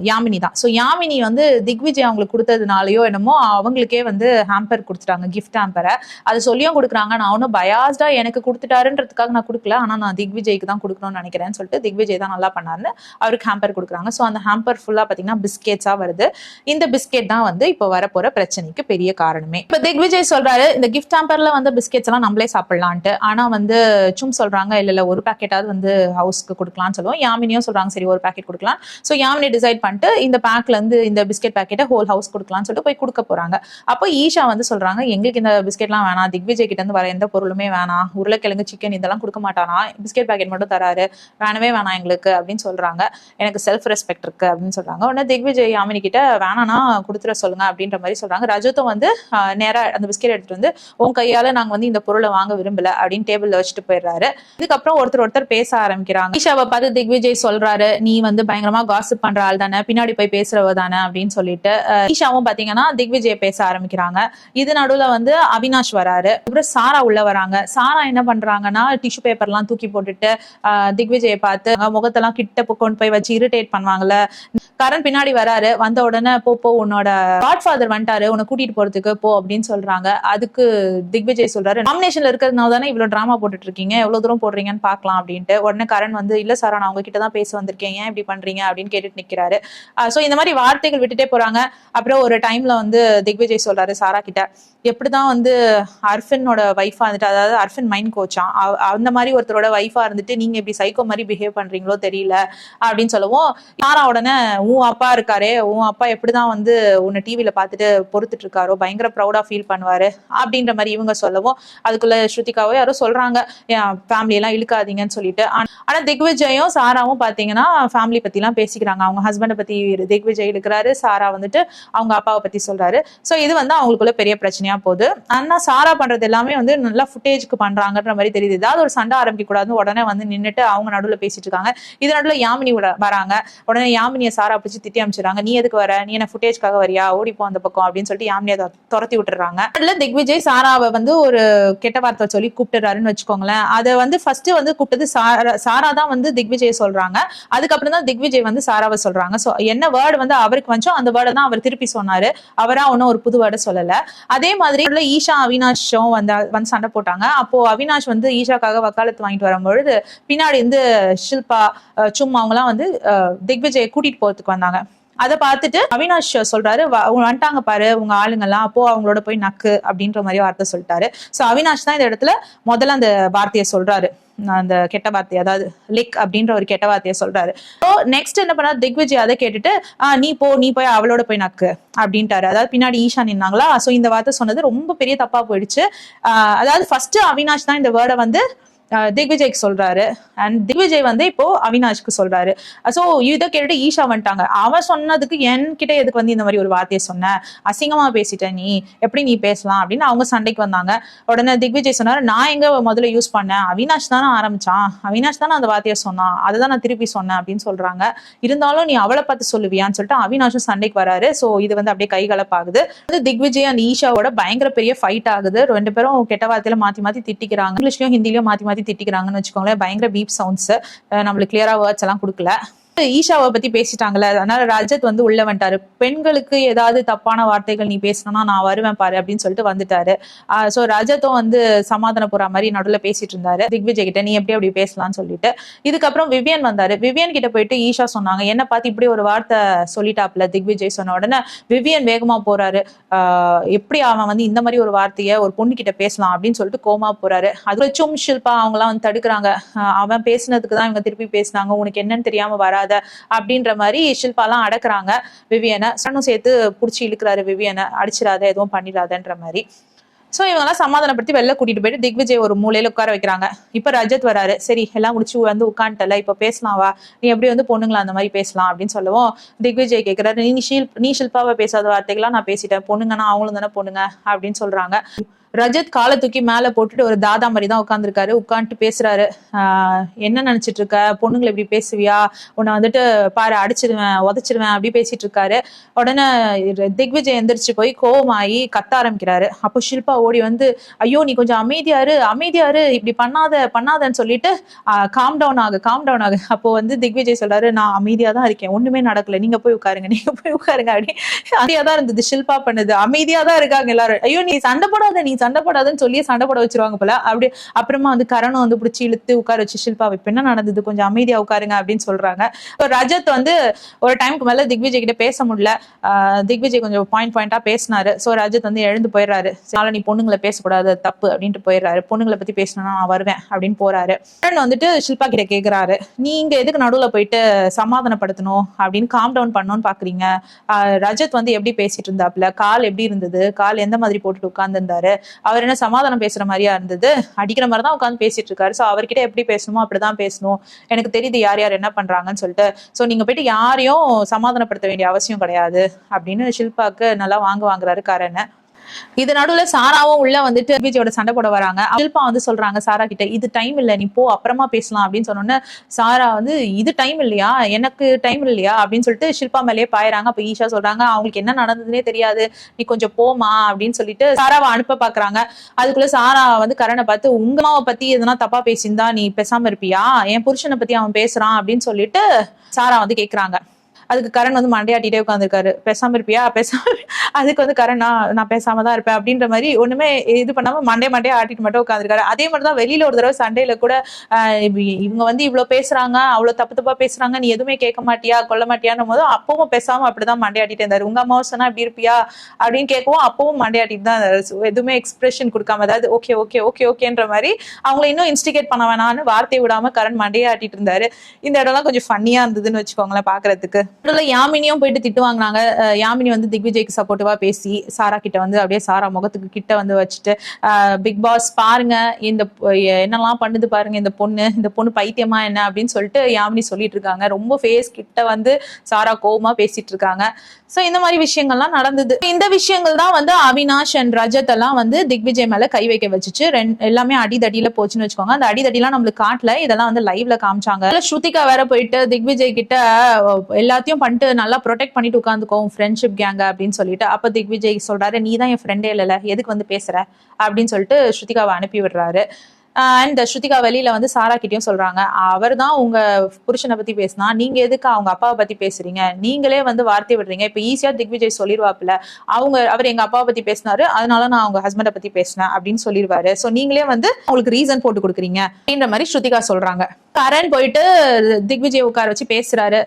யாமினி தான். சோ யாமினி வந்து திக்விஜய் அவங்களுக்கு கொடுத்ததுனாலயோ என்னமோ அவங்களுக்கே வந்து ஹாம்பர் கொடுத்துட்டாங்க கிஃப்ட் ஹேம்பரை அது சொல்லியும் கொடுக்குறாங்க. நான் ஒன்றும் பயாஸ்டா எனக்கு கொடுத்துட்டாருன்றதுக்காக நான் கொடுக்கல. ஆனா நான் திக்விஜய்க்கு தான் கொடுக்கணும்னு நினைக்கிறேன்னு சொல்லிட்டு திக்விஜய் தான் நல்லா பண்ணாருன்னு அவருக்கு ஹேம்பர் கொடுக்குறாங்க. ஸோ அந்த ஹேம்பர் ஃபுல்லாக பார்த்தீங்கன்னா பிஸ்கெட்ஸாக வருது. இந்த பிஸ்கெட் தான் வந்து இப்போ வரப்போற பிரச்சனைக்கு பெரிய காரணமே. இப்போ திக்விஜய் சொல்கிறாரு இந்த கிஃப்ட் ஹேம்பரில் வந்து பிஸ்கெட்ஸ் எல்லாம் நம்மளே சாப்பிடலான்ட்டு. ஆனால் வந்து சும் சொல்கிறாங்க இல்லை இல்லை ஒரு பேக்கெட்டாவது வந்து ஹவுஸ்க்கு கொடுக்கலாம்னு சொல்லுவோம். யாமினியும் சொல்கிறாங்க சரி ஒரு பேக்கெட் கொடுக்கலாம். ஸோ யாமினி டிசைட் பண்ணிட்டு இந்த பேக்லேருந்து இந்த பிஸ்கெட் பேக்கெட்டை ஹோல் ஹவுஸ் கொடுக்கலாம்னு சொல்லிட்டு போய் கொடுக்க போகிறாங்க அப்போ ஈஷா வந்து சொல்கிறாங்க எங்களுக்கு இந்த பிஸ்கெட்லாம் வேணாம். திக்விஜய் கிட்ட இருந்து வர எந்த பொருளுமே வேணாம். உருளைக்கிழங்கு சிக்கன் இதெல்லாம் கொடுக்க மாட்டானா? பிஸ்கெட் பேக்கெட் மட்டும் தராரு. வேணவே வேணாம் எங்களுக்கு அப்படின்னு சொல்கிறாங்க எனக்கு செல்ஃப் ரெஸ்பெக்ட் இருக்குது அப்படின்னு சொல்கிறாங்க உடனே திக்விஜய் யாமினி கிட்ட வேணானா கொடுத்துட சொல்லுங்க அப்படின்ற மாதிரி சொல்கிறாங்க ரஜத்தும் வந்து நேராக அந்த பிஸ்கெட் எடுத்துகிட்டு வந்து உன் கையால் நாங்கள் வந்து இந்த பொருளை வாங்க விரும்பலை அப்படின்னு டேபிளில் வச்சுட்டு போயிடுறாரு. இதுக்கப்புறம் ஒருத்தர் ஒருத்தர் பேச ஆரம்பிக்கிறாங்க. ஈஷாவை பார்த்து திக்விஜய் சொல்கிறாரு நீ வந்து பயங்கரமாக காசிப் பண்ணுற ஆள் தானே பின்னாடி போய் பேசுறவ தானே அப்படின்னு சொல்லிட்டு ஈஷாவும் பார்த்தீங்கன்னா திக்விஜய் பேச ஆரம்பிக்கிறாங்க. இது நடுவில் வந்து அவினாஷ் வராரு. அப்புறம் சாரா உள்ள வராங்க. சாரா என்ன பண்றாங்கன்னா டிஷ்யூ பேப்பர்லாம் தூக்கி போட்டுட்டு திக் திக்விஜயை பார்த்து முகத்தெல்லாம் கிட்ட கொண்டு போய் வச்சு இரிட்டேட் பண்ணுவாங்கல்ல? கரண் பின்னாடி வராரு. வந்த உடனே போ போ உன்னோட காட் ஃபாதர் வந்துட்டாரு. உன்னை கூட்டிட்டு போறதுக்கு போ அப்படின்னு சொல்றாங்க. அதுக்கு திக்விஜய் சொல்றாரு நாமினேஷன்ல இருக்கிறதுனால தானே இவ்வளவு டிராமா போட்டுட்டு இருக்கீங்க? எவ்வளவு தூரம் போடுறீங்கன்னு பாக்கலாம் அப்படின்ட்டு. உடனே கரண் வந்து இல்ல சார் நான் உங்ககிட்ட தான் பேச வந்திருக்கேன். ஏன் இப்படி பண்றீங்க? அப்படின்னு கேட்டுட்டு நிக்கிறாரு. சோ இந்த மாதிரி வார்த்தைகள் விட்டுட்டே போறாங்க. அப்புறம் ஒரு டைம்ல வந்து திக்விஜய் சொல்றாரு சாரா கிட்ட எப்படிதான் வந்து அர்ஃபினோட ஒய்ஃபா இருந்துட்டு அதாவது அர்ஃபின் மைண்ட் கோச்சா அந்த மாதிரி ஒருத்தரோட ஒய்ஃபா இருந்துட்டு நீங்க இப்படி சைக்கோ மாதிரி பிஹேவ் பண்றீங்களோ தெரியல அப்படின்னு சொல்லவும். சாரா உடனே உன் அப்பா இருக்காரே உன் அப்பா எப்படிதான் வந்து உன்னை டிவியில பார்த்துட்டு பொறுத்துட்டு இருக்காரோ பயங்கர ப்ரௌடா ஃபீல் பண்ணுவாரு அப்படின்ற மாதிரி இவங்க சொல்லவும். அதுக்குள்ள ஸ்ருதிகாவோ யாரோ சொல்றாங்க. என் ஃபேமிலி எல்லாம் இழுக்காதீங்கன்னு சொல்லிட்டு. ஆனா- திக்விஜயும் சாராவும் பாத்தீங்கன்னா ஃபேமிலி பத்தி எல்லாம் பேசிக்கிறாங்க. அவங்க ஹஸ்பண்டை பத்தி திக்விஜய் இருக்கிறாரு சாரா வந்துட்டு அவங்க அப்பாவை பத்தி சொல்றாரு. சோ இது வந்து அவங்களுக்குள்ள பெரிய பிரச்சனையா போகுது. ஆனா சாரா பண்றது எல்லாமே வந்து நல்லா ஃபுட்டேஜ்க்கு பண்றாங்கன்ற மாதிரி தெரியுது. ஏதாவது ஒரு சண்டை ஆரம்பிக்க கூடாதுன்னு உடனே வந்து நின்னுட்டு அவங்க நடுவுல பேசிட்டு இருக்காங்க. இது நடுவுல யாமினி வராங்க. உடனே யாமினியை சாரா பிடிச்சி திட்டி அமைச்சிடறாங்க. நீ எதுக்கு வர? நீ என்ன ஃபுட்டேஜ்க்காக வரியா? ஓடிப்போ அந்த பக்கம் அப்படின்னு சொல்லிட்டு யாமினியை துரத்தி விட்டுறாங்க அதுல திக்விஜய் சாராவை வந்து ஒரு கெட்ட வார்த்தை சொல்லி கூப்பிட்டுறாருன்னு வச்சுக்கோங்களேன். அதை வந்து ஃபர்ஸ்ட் வந்து கூப்பிட்டது சாரா சாரா தான் வந்து திக்விஜய் சொல்றாங்க. அதுக்கப்புறம் தான் திக்விஜய் வந்து சாராவை சொல்றாங்க. ஸோ என்ன வேர்டு வந்து அவருக்கு வந்துச்சோ அந்த வேர்டை தான் அவர் திருப்பி சொன்னாரு. அவரா ஒன்னும் ஒரு புது வேர்டை சொல்லல. அதே மாதிரி உள்ள ஈஷா அவினாஷும் வந்து வந்து சண்டை போட்டாங்க. அப்போ அவினாஷ் வந்து ஈஷாக்காக வக்காலத்து வாங்கிட்டு வரும்பொழுது பின்னாடி வந்து ஷில்பா சும்மா அவங்கலாம் வந்து திக்விஜயை கூட்டிட்டு போறதுக்கு வந்தாங்க. அதை பார்த்துட்டு அவினாஷ் சொல்றாரு வந்துட்டாங்க பாரு உங்க ஆளுங்கெல்லாம் அப்போ அவங்களோட போய் நக்கு அப்படின்ற மாதிரி வார்த்தை சொல்லிட்டாரு. சோ அவினாஷ் தான் இந்த இடத்துல முதல்ல அந்த வார்த்தையை சொல்றாரு. அந்த கெட்ட வார்த்தை அதாவது லிக் அப்படின்ற ஒரு கெட்ட வார்த்தையை சொல்றாரு. ஸோ நெக்ஸ்ட் என்ன பண்ணா திக்விஜய் அதை கேட்டுட்டு ஆஹ் நீ போ நீ போய் அவளோட போய் நக்கு அப்படின்ட்டாரு. அதாவது பின்னாடி ஈஷா நின்னாங்களா? சோ இந்த வார்த்தை சொன்னது ரொம்ப பெரிய தப்பா போயிடுச்சு. அதாவது ஃபர்ஸ்ட் அவினாஷ் தான் இந்த வேர்டை வந்து திக்விஜய்க்கு சொல்றாரு. அண்ட் திக்விஜய் வந்து இப்போ அவினாஷ்க்கு சொல்றாரு. ஸோ இதை கேட்டுட்டு ஈஷா வந்துட்டாங்க. அவன் சொன்னதுக்கு என்கிட்ட எதுக்கு வந்து இந்த மாதிரி ஒரு வார்த்தையை சொன்ன? அசிங்கமா பேசிட்ட நீ. எப்படி நீ பேசலாம்? அப்படின்னு அவங்க சண்டைக்கு வந்தாங்க. உடனே திக்விஜய் சொன்னாரு நான் எங்க முதல்ல யூஸ் பண்ணேன்? அவினாஷ் தானே ஆரம்பிச்சான்? அவினாஷ் தானே அந்த வார்த்தையை சொன்னான். அதை தான் நான் திருப்பி சொன்னேன் அப்படின்னு சொல்றாங்க. இருந்தாலும் நீ அவளை பார்த்து சொல்லுவியான்னு சொல்லிட்டு அவினாஷும் சண்டைக்கு வராரு. ஸோ இது வந்து அப்படியே கைகலப்பாகுது வந்து திக்விஜய் அண்ட் ஈஷாவோட பயங்கர பெரிய ஃபைட் ஆகுது. ரெண்டு பேரும் கெட்ட வார்த்தையில மாத்தி மாத்தி திட்டிக்கிறாங்க. இங்கிலீஷ்லயும் ஹிந்திலயும் மாத்தி மாத்தி திட்டிக்கிறாங்கன்னு வச்சுக்கோங்களேன் பயங்கர பீப் சவுண்ட்ஸ் நம்மளுக்கு கிளியரா வேர்ட்ஸ் எல்லாம் கொடுக்கல. ஈஷாவை பத்தி பேசிட்டாங்கல்ல அதனால ரஜத் வந்து உள்ள வந்துட்டாரு. பெண்களுக்கு ஏதாவது தப்பான வார்த்தைகள் நீ பேசணும்னா நான் வருவேன் பாரு அப்படின்னு சொல்லிட்டு வந்துட்டாரு. சோ ரஜத்தும் வந்து சமாதான போற மாதிரி நடுவில் பேசிட்டு இருந்தாரு. திக்விஜய் கிட்ட நீ எப்படி அப்படி பேசலாம்னு சொல்லிட்டு. இதுக்கப்புறம் விவியன் வந்தாரு. விவியன் கிட்ட போயிட்டு ஈஷா சொன்னாங்க என்ன பார்த்து இப்படி ஒரு வார்த்தை சொல்லிட்டாப்ல திக்விஜய் சொன்ன உடனே விவியன் வேகமா போறாரு. ஆஹ் எப்படி அவன் வந்து இந்த மாதிரி ஒரு வார்த்தையை ஒரு பொண்ணு கிட்ட பேசலாம்? அப்படின்னு சொல்லிட்டு கோமா போறாரு. அது சும் ஷில்பா அவங்க எல்லாம் வந்து தடுக்கிறாங்க. அவன் பேசினதுக்கு தான் இவங்க திருப்பி பேசினாங்க. உனக்கு என்னன்னு தெரியாம வராத அப்படின்ற மாதிரி ஷில்பாலாம் அடக்குறாங்க. விவியனை சனும் சேர்த்து புடிச்சு இழுக்கிறாரு விவியனை. அடிச்சிடாத எதுவும் பண்ணிடாதன்ற மாதிரி. ஸோ இவங்கெல்லாம் சமாதானப்படுத்தி வெளில கூட்டிட்டு போயிட்டு திக்விஜய் ஒரு மூலையில உட்கார வைக்கிறாங்க. இப்ப ரஜத் வராரு. சரி எல்லாம் முடிச்சு வந்து உட்காந்துட்டல இப்ப பேசலாம் வா. நீ எப்படி வந்து பொண்ணுங்களா அந்த மாதிரி பேசலாம் அப்படின்னு சொல்லவும். திக்விஜய் கேட்கிறாரு நீ ஷில் நீ ஷில்பாவை பேசாத வார்த்தைகள்லாம் நான் பேசிட்டேன். பொண்ணுங்கன்னா அவங்களும் தானே பொண்ணுங்க அப்படின்னு சொல்றாங்க. ரஜத் காலை தூக்கி மேல போட்டுட்டு ஒரு தாதா மாதிரி தான் உட்காந்துருக்காரு உட்காந்துட்டு பேசுறாரு என்ன நினைச்சிட்டு இருக்க பொண்ணுங்களை இப்படி பேசுவியா? உன்னை வந்துட்டு பாரு அடிச்சிடுவேன் உதச்சிருவேன் அப்படி பேசிட்டு இருக்காரு உடனே திக்விஜய் எந்திரிச்சு போய் கோவமாயி கத்த ஆரம்பிக்கிறாரு. அப்போ ஷில்பா ஓடி வந்து ஐயோ நீ கொஞ்சம் அமைதியாரு அமைதியாரு இப்படி பண்ணாத பண்ணாதன்னு சொல்லிட்டு காம் டவுன் ஆகு காம் டவுன் ஆகு. அப்போ வந்து திக்விஜய் சொல்றாரு நான் அமைதியா தான் இருக்கேன். ஒண்ணுமே நடக்கல. நீங்க போய் உட்காருங்க நீங்க போய் உட்காருங்க. அப்படி அமைதியா தான் இருந்தது. ஷில்பா பண்ணுது. அமைதியா தான் இருக்காங்க எல்லாரும். ஐயோ நீ சண்டை போடாத நீ சண்டை போடாதுன்னு சொல்லி சண்டை போட வச்சிருவாங்க போல. அப்படி அப்புறமா வந்து கரணம் வந்து பிடிச்சி இழுத்து உட்கார வச்சு ஷில்பா இப்ப என்ன நடந்தது? கொஞ்சம் அமைதியா உட்காருங்க அப்படின்னு சொல்றாங்க. இப்போ ரஜத் வந்து ஒரு டைமுக்கு மேல திக்விஜய் கிட்ட பேச முடியல. ஆஹ் திக்விஜய் கொஞ்சம் பாயிண்ட் பாயிண்டா பேசினாரு. சோ ரஜத் வந்து எழுந்து போயிடுறாரு நாளை நீ பொண்ணுங்களை பேசக்கூடாது தப்பு அப்படின்ட்டு போயிடுறாரு பொண்ணுங்களை பத்தி பேசணும்னா நான் வருவேன் அப்படின்னு போறாரு. கரண் வந்துட்டு ஷில்பா கிட்ட கேக்குறாரு. நீங்க எதுக்கு நடுவுல போயிட்டு சமாதானப்படுத்தணும்? அப்படின்னு காம் டவுன் பண்ணணும்னு பாக்குறீங்க. ரஜத் வந்து எப்படி பேசிட்டு இருந்தாப்ல? கால் எப்படி இருந்தது? கால் எந்த மாதிரி போட்டுட்டு உட்கார்ந்துருந்தாரு? அவர் என்ன சமாதானம் பேசுற மாதிரியா இருந்தது? அடிக்கிற மாதிரி தான் உட்காந்து பேசிட்டு இருக்காரு. சோ அவர்கிட்ட எப்படி பேசணுமோ அப்படிதான் பேசணும். எனக்கு தெரியுது யார் யார் என்ன பண்றாங்கன்னு சொல்லிட்டு. சோ நீங்க போயிட்டு யாரையும் சமாதானப்படுத்த வேண்டிய அவசியம் கிடையாது. அப்படின்னு ஷில்பாக்கு நல்லா வாங்க வாங்குறாரு கரண். இது நடுவுல சாராவும் உள்ள வந்துட்டு விஜயோட சண்டை போட வராங்க. ஷில்பா வந்து சொல்றாங்க சாரா கிட்ட இது டைம் இல்ல நீ போ அப்புறமா பேசலாம் அப்படின்னு சொன்னோன்னே சாரா வந்து இது டைம் இல்லையா? எனக்கு டைம் இல்லையா? அப்படின்னு சொல்லிட்டு ஷில்பா மேலேயே பாயறாங்க. அப்ப ஈஷா சொல்றாங்க அவங்களுக்கு என்ன நடந்ததுன்னே தெரியாது. நீ கொஞ்சம் போமா அப்படின்னு சொல்லிட்டு சாராவை அனுப்ப பாக்குறாங்க. அதுக்குள்ள சாரா வந்து கரணை பார்த்து உங்க அம்மாவை பத்தி எதனா தப்பா பேசியிருந்தா நீ பேசாம இருப்பியா? என் புருஷனை பத்தி அவன் பேசுறான் அப்படின்னு சொல்லிட்டு சாரா வந்து கேக்குறாங்க. அதுக்கு கரண் வந்து மண்டையாட்டிட்டே உட்காந்துருக்காரு பேசாம இருப்பியா? பேசாம அதுக்கு வந்து கரண் நான் நான் பேசாம தான் இருப்பேன். அப்படின்ற மாதிரி ஒண்ணுமே இது பண்ணாம மண்டே மண்டே ஆட்டிட்டு மட்டும் உட்காந்துருக்காரு அதே மாதிரி தான் வெளியில ஒரு தடவை சண்டையில கூட இவங்க வந்து இவ்வளவு பேசுறாங்க அவ்வளவு தப்பு தப்பா பேசுறாங்க நீ எதுவுமே கேட்க மாட்டியா? கொல்ல மாட்டியான்னு போது அப்பவும் பேசாம அப்படிதான் மண்டையாட்டிட்டே இருந்தாரு. உங்க அம்மாவை சொன்னா இப்படி இருப்பியா? அப்படின்னு கேட்கவும் அப்பவும் மண்டையாட்டிட்டு தான் இருந்தாரு. எதுவுமே எக்ஸ்பிரஷன் கொடுக்காம அதாவது ஓகே ஓகே ஓகே ஓகேன்ற மாதிரி அவங்கள இன்னும் இன்ஸ்டிகேட் பண்ண வேணாம்னு வார்த்தை விடாம கரண் மண்டையாட்டிட்டு இருந்தாரு. இந்த இடம்லாம் கொஞ்சம் ஃபன்னியா இருந்ததுன்னு வச்சுக்கோங்களேன் பாக்குறதுக்கு. நடுவுல யாமினியும் போயிட்டு திட்டு வாங்கினாங்க யாமினி வந்து திக்விஜய்க்கு சப்போர்ட்டிவா பேசி சாரா கிட்ட வந்து அப்படியே சாரா முகத்துக்கு கிட்ட வந்து வச்சுட்டு பிக் பாஸ் பாருங்க இந்த என்னெல்லாம் பண்ணுது பாருங்க இந்த பொண்ணு இந்த பொண்ணு பைத்தியமா என்ன அப்படின்னு சொல்லிட்டு யாமினி சொல்லிட்டு இருக்காங்க. ரொம்ப ஃபேஸ் கிட்ட வந்து சாரா கோபமா பேசிட்டு இருக்காங்க. சோ இந்த மாதிரி விஷயங்கள்லாம் நடந்தது. இந்த விஷயங்கள் தான் வந்து அவினாஷ் அண்ட் ரஜத் எல்லாம் வந்து திக்விஜய் மேல கை வைக்க வச்சுச்சு. ரெண்டு எல்லாமே அடிதடியில போச்சுன்னு வச்சுக்கோங்க. அந்த அடிதடிலாம் நம்மளுக்கு காட்டல. இதெல்லாம் வந்து லைவ்ல காமிச்சாங்க. ஸ்ருதிகா வேற போயிட்டு திக்விஜய் கிட்ட எல்லாத்தையும் எல்லாத்தையும் பண்ணிட்டு நல்லா ப்ரொடெக்ட் பண்ணிட்டு உட்காந்துக்கோ ஃப்ரெண்ட்ஷிப் கேங்க அப்படின்னு சொல்லிட்டு அப்ப திக்விஜய் சொல்றாரு நீ தான் என் ஃப்ரெண்டே இல்லைல்ல எதுக்கு வந்து பேசுற? அப்படின்னு சொல்லிட்டு ஸ்ருதிகாவை அனுப்பி விடுறாரு. அண்ட் ஸ்ருதிகா வெளியில வந்து சாரா கிட்டயும் சொல்றாங்க. அவர் தான் உங்க புருஷனை பத்தி பேசினா நீங்க எதுக்கு அவங்க அப்பாவை பத்தி பேசுறீங்க? நீங்களே வந்து வார்த்தை விடுறீங்க. இப்ப ஈஸியா திக்விஜய் சொல்லிடுவாப்புல அவங்க அவர் எங்க அப்பாவை பத்தி பேசினாரு. அதனால நான் அவங்க ஹஸ்பண்டை பத்தி பேசினேன் அப்படின்னு சொல்லிடுவாரு சோ நீங்களே வந்து அவங்களுக்கு ரீசன் போட்டு கொடுக்குறீங்க. அப்படின்ற மாதிரி ஸ்ருதிகா சொல்றாங்க. கரண் போயிட்டு திக்விஜய் உட்கார வச்சு பேசுறாரு.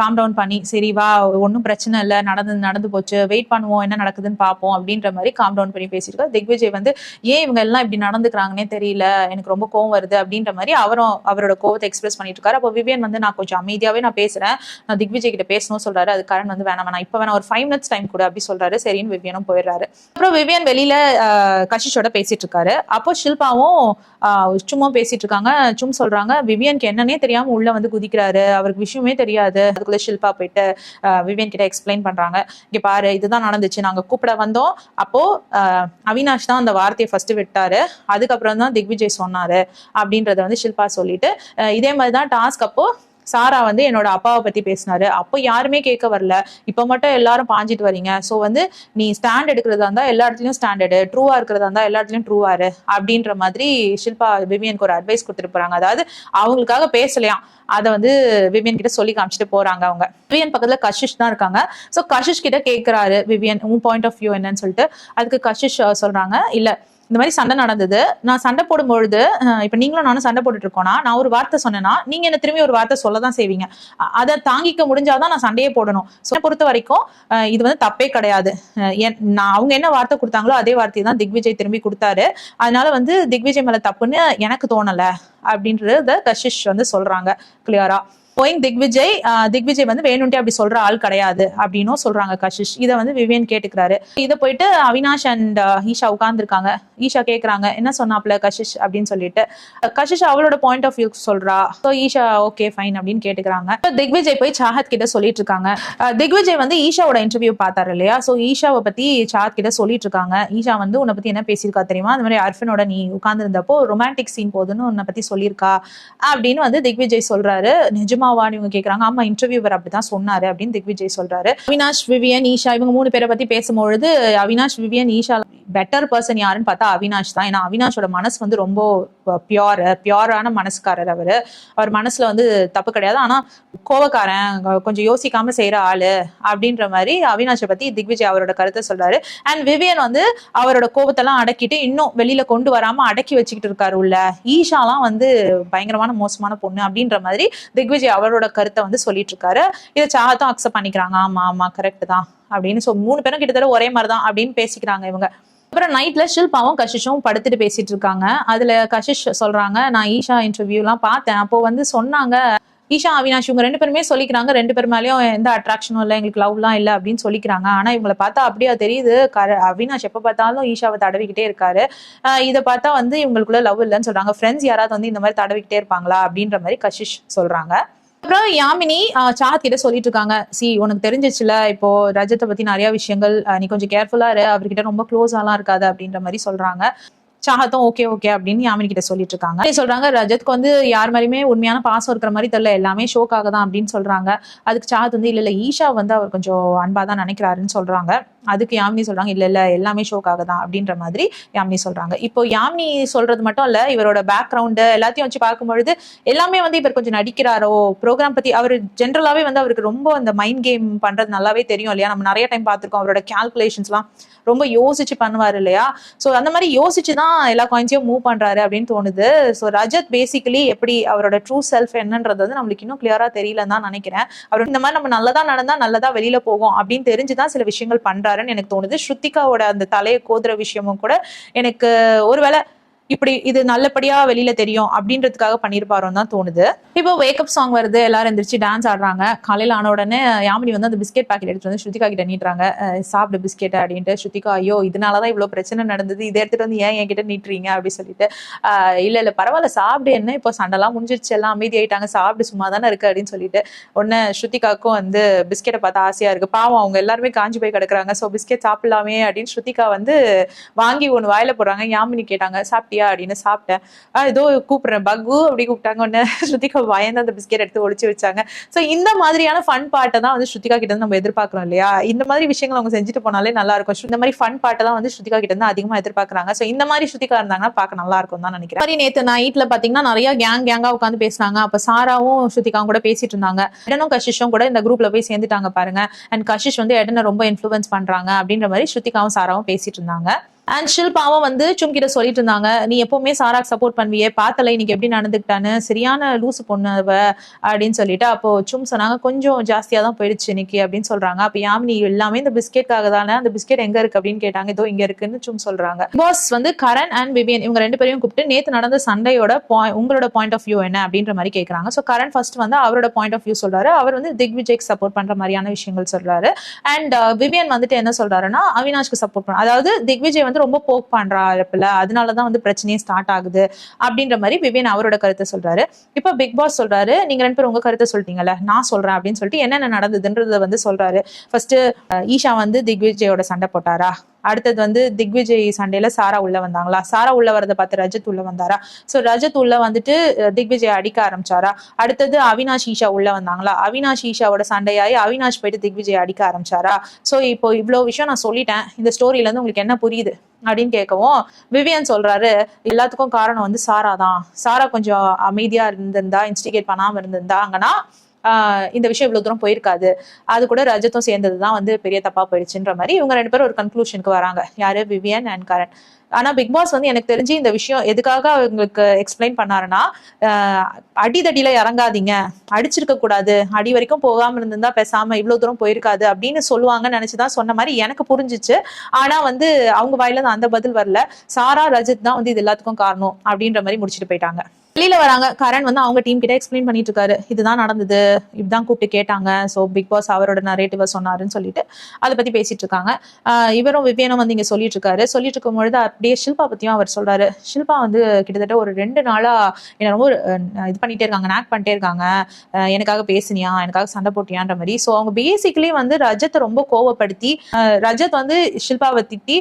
காம் டவுன் பண்ணி சரி வா ஒன்றும் பிரச்சனை இல்லை. நடந்து நடந்து போச்சு. வெயிட் பண்ணுவோம். என்ன நடக்குதுன்னு பார்ப்போம் அப்படின்ற மாதிரி காம் டவுன் பண்ணி பேசியிருக்கா. திக்விஜய் வந்து ஏன் இவங்க எல்லாம் இப்படி நடந்துக்கிறாங்கன்னே தெரியல. எனக்கு ரொம்ப கோவம் வருது அப்படின்ற மாதிரி அவரும் அவரோட கோவத்தை எக்ஸ்பிரஸ் பண்ணிட்டு இருக்காரு அப்போ விவியன் வந்து நான் கொஞ்சம் அமைதியாவே நான் பேசுறேன். நான் திக்விஜய் கிட்ட பேசணும் சொல்றாரு. அது கரண் வந்து வேணாம் வேணாம். இப்போ வேணா ஒரு ஃபைவ் மினிட்ஸ் டைம் கூட அப்படி சொல்றாரு. சரின்னு விவியனும் போயிடுறாரு. அப்புறம் விவியன் வெளியில கஷிஷோட பேசிட்டு இருக்காரு அப்போ ஷில்பாவும் சும்மா பேசிட்டு இருக்காங்க சும் சொல்றாங்க விவியனுக்கு என்னன்னே தெரியாம உள்ள வந்து குதிக்கிறாரு. அவருக்கு விஷயமே தெரியாது. அதுக்குள்ள ஷில்பா போயிட்டு விவியன் கிட்ட எக்ஸ்பிளைன் பண்றாங்க. இங்க பாரு இதுதான் நடந்துச்சு. நாங்க கூப்பிட வந்தோம். அப்போ அவினாஷ் தான் அந்த வார்த்தையை ஃபர்ஸ்ட் விட்டாரு. அதுக்கப்புறம் தான் திக்விஜய் சொன்னாரு அப்படின்றத வந்து ஷில்பா சொல்லிட்டு இதே மாதிரி தான் டாஸ்க் அப்போ சாரா வந்து என்னோட அப்பாவை பத்தி பேசினாரு. அப்போ யாருமே கேட்க வரல. இப்ப மட்டும் எல்லாரும் பாஞ்சிட்டு வரீங்க. சோ வந்து நீ ஸ்டாண்ட் எடுக்கிறதா இருந்தா எல்லா இடத்துலயும் ஸ்டாண்டர்டு ட்ரூவா இருக்கிறதா இருந்தா எல்லா இடத்துலயும் ட்ரூவாரு அப்படின்ற மாதிரி ஷில்பா விமியனுக்கு ஒரு அட்வைஸ் கொடுத்துட்டு போறாங்க. அதாவது அவங்களுக்காக பேசலையாம். அதை வந்து விவியன் கிட்ட சொல்லி காமிச்சிட்டு போறாங்க அவங்க. விவியன் பக்கத்துல கஷிஷ் தான் இருக்காங்க. சோ கஷிஷ் கிட்ட கேட்கிறாரு விவியன் உன் பாயிண்ட் ஆஃப் வியூ என்னன்னு சொல்லிட்டு. அதுக்கு கஷிஷ் சொல்றாங்க இல்ல இந்த மாதிரி சண்டை நடந்தது. நான் சண்டை போடும்பொழுது இப்போ நீங்களும் நானும் சண்டை போட்டுட்டு இருக்கோம்னா நான் ஒரு வார்த்தை சொன்னேன்னா நீங்க என்ன திரும்பி ஒரு வார்த்தை சொல்ல தான் செய்வீங்க அதை தாங்கிக்க முடிஞ்சாதான் நான் சண்டையே போடணும். ஸோ பொறுத்த வரைக்கும் இது வந்து தப்பே கிடையாது. என்- நான் அவங்க என்ன வார்த்தை கொடுத்தாங்களோ அதே வார்த்தையை தான் திக்விஜய் திரும்பி கொடுத்தாரு. அதனால வந்து திக்விஜய் மேல தப்புன்னு எனக்கு தோணல அப்படின்றத கஷிஷ் வந்து சொல்றாங்க கிளியரா கோயிங் திக்விஜய் திக்விஜய் வந்து வேணும்ட்டே அப்படி சொல்ற ஆள் கிடையாது அப்படின்னும் சொல்றாங்க கஷிஷ். இதை வந்து விவியன் கேட்டுக்கிறாரு. இதை போயிட்டு அவினாஷ் அண்ட் ஈஷா உட்கார்ந்துருக்காங்க. ஈஷா கேட்கறாங்க என்ன சொன்னாப்ல கஷிஷ் அப்படின்னு சொல்லிட்டு. கஷிஷ் அவளோட பாயிண்ட் ஆஃப் வியூ சொல்றா. ஸோ ஈஷா ஓகே ஃபைன் அப்படின்னு கேட்டுக்கிறாங்க. இப்போ திக்விஜய் போய் சாஹத் கிட்ட சொல்லிட்டு இருக்காங்க திக்விஜய் வந்து ஈஷாவோட இன்டர்வியூ பார்த்தாரு இல்லையா? ஸோ ஈஷாவை பத்தி சாஹத் கிட்ட சொல்லிட்டு இருக்காங்க ஈஷா வந்து உன்னை பத்தி என்ன பேசியிருக்கா தெரியுமா? அந்த மாதிரி அர்ஃபனோட நீ உட்கார்ந்துருந்தப்போ ரொமான்டிக் சீன் போதுன்னு உன்னை பத்தி சொல்லியிருக்கா அப்படின்னு வந்து திக்விஜய் சொல்றாரு. நிஜம் நிஜமாவான்னு இவங்க கேக்குறாங்க. ஆமா இன்டர்வியூவர் அப்படிதான் சொன்னாரு அப்படின்னு திக்விஜய் சொல்றாரு. அவினாஷ் விவியன் ஈஷா இவங்க மூணு பேரை பத்தி பேசும்பொழுது Avinash Vivian Isha better person யாருன்னு பார்த்தா அவினாஷ் தான். ஏன்னா அவினாஷோட மனசு வந்து ரொம்ப பியோர் பியோரான மனசுக்காரர் அவர். அவர் மனசுல வந்து தப்பு கிடையாது. ஆனா கோவக்காரன் கொஞ்சம் யோசிக்காம செய்யற ஆளு அப்படின்ற மாதிரி அவினாஷை பத்தி திக்விஜய் அவரோட கருத்தை சொல்றாரு. அண்ட் விவியன் வந்து அவரோட கோபத்தெல்லாம் அடக்கிட்டு இன்னும் வெளியில கொண்டு வராம அடக்கி வச்சுக்கிட்டு இருக்காரு உள்ள. ஈஷாலாம் வந்து பயங்கரமான மோசமான பொண்ணு அப்படின்ற மாதிரி திக்விஜய் அவரோட கருத்தை வந்து சொல்லிட்டு இருக்காரு இதை சாகத்தும் அக்செப்ட் பண்ணிக்கிறாங்க. ஆமா ஆமா கரெக்ட் தான். அப்படின்னு ஸோ மூணு பேரும் கிட்டத்தட்ட ஒரே மாதிரி தான் அப்படின்னு பேசிக்கிறாங்க இவங்க. அப்புறம் நைட்ல ஷில்பாவும் கஷிஷும் படுத்துட்டு பேசிட்டு இருக்காங்க அதுல கஷிஷ் சொல்றாங்க நான் ஈஷா இன்டர்வியூலாம் பார்த்தேன். அப்போ வந்து சொன்னாங்க ஈஷா அவினாஷ் இவங்க ரெண்டு பேருமே சொல்லிக்கிறாங்க. ரெண்டு பேர் மேலேயும் எந்த அட்ராக்ஷனும் இல்லை. எங்களுக்கு லவ்லாம் இல்லை. அப்படின்னு சொல்லிக்கிறாங்க. ஆனா இவங்கள பார்த்தா அப்படியே தெரியுது. கர அவினாஷ் எப்போ பார்த்தாலும் ஈஷாவை தடவிக்கிட்டே இருக்காரு. ஆஹ் இதை பார்த்தா வந்து இவங்களுக்குள்ள லவ் இல்லைன்னு சொல்றாங்க. ஃப்ரெண்ட்ஸ் யாராவது வந்து இந்த மாதிரி தடவிக்கிட்டே இருப்பாங்களா? அப்படின்ற மாதிரி கஷிஷ் சொல்றாங்க. அப்புறம் யாமினி ஆஹ் சாத் கிட்ட சொல்லிட்டு இருக்காங்க சி உனக்கு தெரிஞ்சிச்சுல இப்போ ரஜத்தை பத்தி நிறைய விஷயங்கள் நீ கொஞ்சம் கேர்ஃபுல்லா இரு அவர்கிட்ட ரொம்ப க்ளோஸாலாம் இருக்காது அப்படின்ற மாதிரி சொல்றாங்க. சாகத்தும் ஓகே ஓகே அப்படின்னு யாமினி கிட்ட சொல்லிட்டு இருக்காங்க சொல்றாங்க ரஜத்க்கு வந்து யார் மாதிரியுமே உண்மையான பாசம் இருக்கிற மாதிரி தெரியல எல்லாமே ஷோக்காக தான் அப்படின்னு சொல்றாங்க. அதுக்கு சாத் வந்து இல்ல இல்ல ஈஷா வந்து அவர் கொஞ்சம் அன்பா தான் நினைக்கிறாருன்னு சொல்றாங்க. அதுக்கு யாமினி சொல்றாங்க இல்ல இல்ல எல்லாமே ஷோக்காக தான் அப்படின்ற மாதிரி யாமினி சொல்றாங்க. இப்போ யாமினி சொல்றது மட்டும் இல்ல இவரோட பேக்ரவுண்டு எல்லாத்தையும் வச்சு பார்க்கும்பொழுது எல்லாமே வந்து இவர் கொஞ்சம் நடிக்கிறாரோ ப்ரோக்ராம் பத்தி அவர் ஜென்ரலாவே வந்து அவருக்கு ரொம்ப அந்த மைண்ட் கேம் பண்றது நல்லாவே தெரியும் இல்லையா? நம்ம நிறைய டைம் பார்த்திருக்கோம் அவரோட கால்குலேஷன்ஸ்லாம் ரொம்ப யோசிச்சு பண்ணுவார் இல்லையா? ஸோ அந்த மாதிரி யோசிச்சு தான் எல்லா காயின்ஸையும் மூவ் பண்றாரு அப்படின்னு தோணுது. ஸோ ரஜத் பேசிக்கலி எப்படி அவரோட ட்ரூ செல்ஃப் என்னன்றது வந்து நம்மளுக்கு இன்னும் கிளியரா தெரியலன்னு தான் நினைக்கிறேன். அவர் இந்த மாதிரி நம்ம நல்லதா நடந்தா நல்லதா வெளியில போகும் அப்படின்னு தெரிஞ்சுதான் சில விஷயங்கள் பண்றாருன்னு எனக்கு தோணுது. ஸ்ருத்திகாவோட அந்த தலையை கோதுற விஷயமும் கூட எனக்கு ஒருவேளை இப்படி இது நல்லபடியா வெளியில தெரியும் அப்படின்றதுக்காக பண்ணிருப்பாரோன்னு தான் தோணுது. இப்போ வேக்கப் சாங் வருது எல்லாரும் எந்திரிச்சு டான்ஸ் ஆடுறாங்க. காலையில ஆன உடனே யாமினி வந்து அந்த பிஸ்கெட் பாக்கெட் எடுத்து வந்து ஸ்ருதிகா கிட்ட நீட்டுறாங்க. சாப்பிடு பிஸ்கெட் அப்படின்ட்டு ஸ்ருதிகா ஐயோ இதனாலதான் இவ்வளவு பிரச்சனை நடந்தது. இதை எடுத்துட்டு வந்து ஏன் என்கிட்ட நீட்டுறீங்க? அப்படின்னு சொல்லிட்டு ஆஹ் இல்ல இல்ல பரவாயில்ல சாப்பிடு என்ன? இப்போ சண்டைலாம் முடிஞ்சிருச்சு. எல்லாம் அமைதி ஆயிட்டாங்க சாப்பிடு சும்மா தானே இருக்கு அப்படின்னு சொல்லிட்டு உடனே ஸ்ருதிகாக்கும் வந்து பிஸ்கெட்டை பார்த்தா ஆசையா இருக்கு. பாவம் அவங்க எல்லாருமே காஞ்சி போய் கிடக்குறாங்க. ஸோ பிஸ்கெட் சாப்பிடலாமே அப்படின்னு ஸ்ருதிகா வந்து வாங்கி ஒன்று வாயில போடுறாங்க. யாமினி கேட்டாங்க சாப்பிட்டியா? அப்படின்னு சாப்பிட்டேன். ஆஹ் ஏதோ கூப்பிடுறேன். பகு அப்படி கூப்பிட்டாங்க. உடனே ஸ்ருதிகா பயந்து அந்த பிஸ்கெட் எடுத்து ஒளிச்சு வச்சாங்க. ஸோ இந்த மாதிரியான ஃபன் பாட்டை தான் வந்து ஸ்ருதிகா கிட்ட நம்ம எதிர்பார்க்குறோம் இல்லையா? இந்த மாதிரி விஷயங்கள் அவங்க செஞ்சுட்டு போனாலே நல்லா இருக்கும். இந்த மாதிரி ஃபன் பாட்டை தான் வந்து ஸ்ருதிகா கிட்ட இருந்து அதிகமாக எதிர்பார்க்கறாங்க. ஸோ இந்த மாதிரி ஸ்ருதிகா இருந்தாங்கன்னா பார்க்க நல்லா இருக்கும் தான் நினைக்கிறேன். மாதிரி நேற்று நைட்ல பார்த்தீங்கன்னா நிறைய கேங் கேங்கா உட்காந்து பேசுனாங்க அப்போ சாராவும் ஸ்ருதிகாவும் கூட பேசிட்டு இருந்தாங்க. இடனும் கஷிஷும் கூட இந்த குரூப்ல போய் சேர்ந்துட்டாங்க பாருங்க. அண்ட் கஷிஷ் வந்து இடனை ரொம்ப இன்ஃபுளுன்ஸ் பண்றாங்க அப்படின்ற மாதிரி ஸ்ருதிகாவும் சாராவும் பேசிட்டு இருந்தாங்க. அண்ட் ஷில்பாவும் வந்து சும்கிட்ட சொல்லிட்டு இருந்தாங்க நீ எப்பவுமே சாராக் சப்போர்ட் பண்ணுவியே பார்த்தல இன்னைக்கு எப்படி நடந்துக்கிட்டான்னு சரியான லூசு பொண்ணு அவ அப்படின்னு சொல்லிட்டு அப்போ சும் சொன்னாங்க கொஞ்சம் ஜாஸ்தியாக தான் போயிடுச்சு இன்னைக்கு அப்படின்னு சொல்றாங்க. அப்போ யாமினி எல்லாமே இந்த பிஸ்கெட்காக தானே அந்த பிஸ்கெட் எங்க இருக்கு அப்படின்னு கேட்டாங்க ஏதோ இங்க இருக்குன்னு சும் சொல்றாங்க. பாஸ் வந்து கரண் அண்ட் விவியன் இவங்க ரெண்டு பேரையும் கூப்பிட்டு நேத்து நடந்த சண்டையோட பாய் உங்களோட பாயிண்ட் ஆஃப் வியூ என்ன? அப்படின்ற மாதிரி கேட்கறாங்க ஸோ கரண் ஃபர்ஸ்ட் வந்து அவரோட பாயிண்ட் ஆஃப் வியூ சொல்றாரு. அவர் வந்து திக்விஜய்க்கு சப்போர்ட் பண்ற மாதிரியான விஷயங்கள் சொல்றாரு. அண்ட் விவியன் uh, வந்துட்டு என்ன சொல்றாருன்னா அவினாஷ்க்கு சப்போர்ட் பண்ண அதாவது திக்விஜய் வந்து ரொம்ப போக் பண்றா அதனாலதான் வந்து பிரச்சனையே ஸ்டார்ட் ஆகுது. அப்படின்ற மாதிரி விவேன் அவரோட கருத்தை சொல்றாரு. இப்போ பிக் பாஸ் சொல்றாரு நீங்க ரெண்டு பேரும் உங்க கருத்தை சொல்லிட்டீங்கல்ல நான் சொல்றேன் அப்படின்னு சொல்லிட்டு என்னென்ன நடந்ததுன்றத வந்து சொல்றாரு. ஃபர்ஸ்ட் ஈஷா வந்து திக்விஜயோட சண்டை போட்டாரா? அடுத்தது வந்து திக்விஜய் சண்டையில சாரா உள்ள வந்தாங்களா? சாரா உள்ள வரதை பார்த்து ரஜத் உள்ள வந்தாரா? சோ ரஜத் உள்ள வந்துட்டு திக்விஜய் அடிக்க ஆரம்பிச்சாரா? அடுத்தது அவினாஷ் ஈஷா உள்ள வந்தாங்களா? அவினாஷ் ஈஷாவோட சண்டையாயி அவினாஷ் போயிட்டு திக்விஜய் அடிக்க ஆரம்பிச்சாரா? சோ இப்போ இவ்வளவு விஷயம் நான் சொல்லிட்டேன். இந்த ஸ்டோரியில இருந்து உங்களுக்கு என்ன புரியுது? அப்படின்னு கேட்கவும் விவியன் சொல்றாரு எல்லாத்துக்கும் காரணம் வந்து சாரா தான். சாரா கொஞ்சம் அமைதியா இருந்திருந்தா இன்ஸ்டிகேட் பண்ணாம இருந்திருந்தாங்கன்னா இந்த விஷயம் இவ்வளவு தூரம் போயிருக்காது. அது கூட ரஜத்தும் சேர்ந்தது தான் வந்து பெரிய தப்பா போயிடுச்சுன்ற மாதிரி இவங்க ரெண்டு பேரும் ஒரு கன்க்ளூஷனுக்கு வராங்க. யாரு? Vivian and Karan. ஆனா பிக் பாஸ் வந்து எனக்கு தெரிஞ்சு இந்த விஷயம் எதுக்காக அவங்களுக்கு எக்ஸ்பிளைன் பண்ணாருன்னா அடிதடியில இறங்காதீங்க. அடிச்சிருக்க கூடாது. அடி வரைக்கும் போகாம இருந்திருந்தா பேசாம இவ்வளவு தூரம் போயிருக்காது அப்படின்னு சொல்லுவாங்கன்னு நினைச்சுதான் சொன்ன மாதிரி எனக்கு புரிஞ்சுச்சு. ஆனா வந்து அவங்க வாயில அந்த பதில் வரல. சாரா ரஜித் தான் வந்து இது எல்லாத்துக்கும் காரணம் அப்படின்ற மாதிரி முடிச்சுட்டு போயிட்டாங்க. வெளியில வராங்க. கரண் வந்து அவங்க டீம் கிட்ட எக்ஸ்பிளைன் பண்ணிட்டு இருக்காரு. இதுதான் நடந்தது. இப்படிதான் கூப்பிட்டு கேட்டாங்க. சோ பிக் பாஸ் அவரோட நரேட்டிவ சொன்னாருன்னு சொல்லிட்டு அதை பத்தி பேசிட்டு இருக்காங்க. இவரும் விவேனும் வந்து இங்க சொல்லிட்டு இருக்காரு. சொல்லிட்டு இருக்கும் பொழுது அப்படியே ஷில்பா பத்தியும் அவர் சொல்றாரு. ஷில்பா வந்து கிட்டத்தட்ட ஒரு ரெண்டு நாளா என்ன ரொம்ப இது பண்ணிட்டே இருக்காங்க. நாக் பண்ணிட்டே இருக்காங்க. எனக்காக பேசுனியா? எனக்காக சண்டை போட்டியான்ற மாதிரி. சோ அவங்க பேசிக்கலி வந்து ரஜத்தை ரொம்ப கோவப்படுத்தி ரஜத் வந்து ஷில்பாவை திட்டி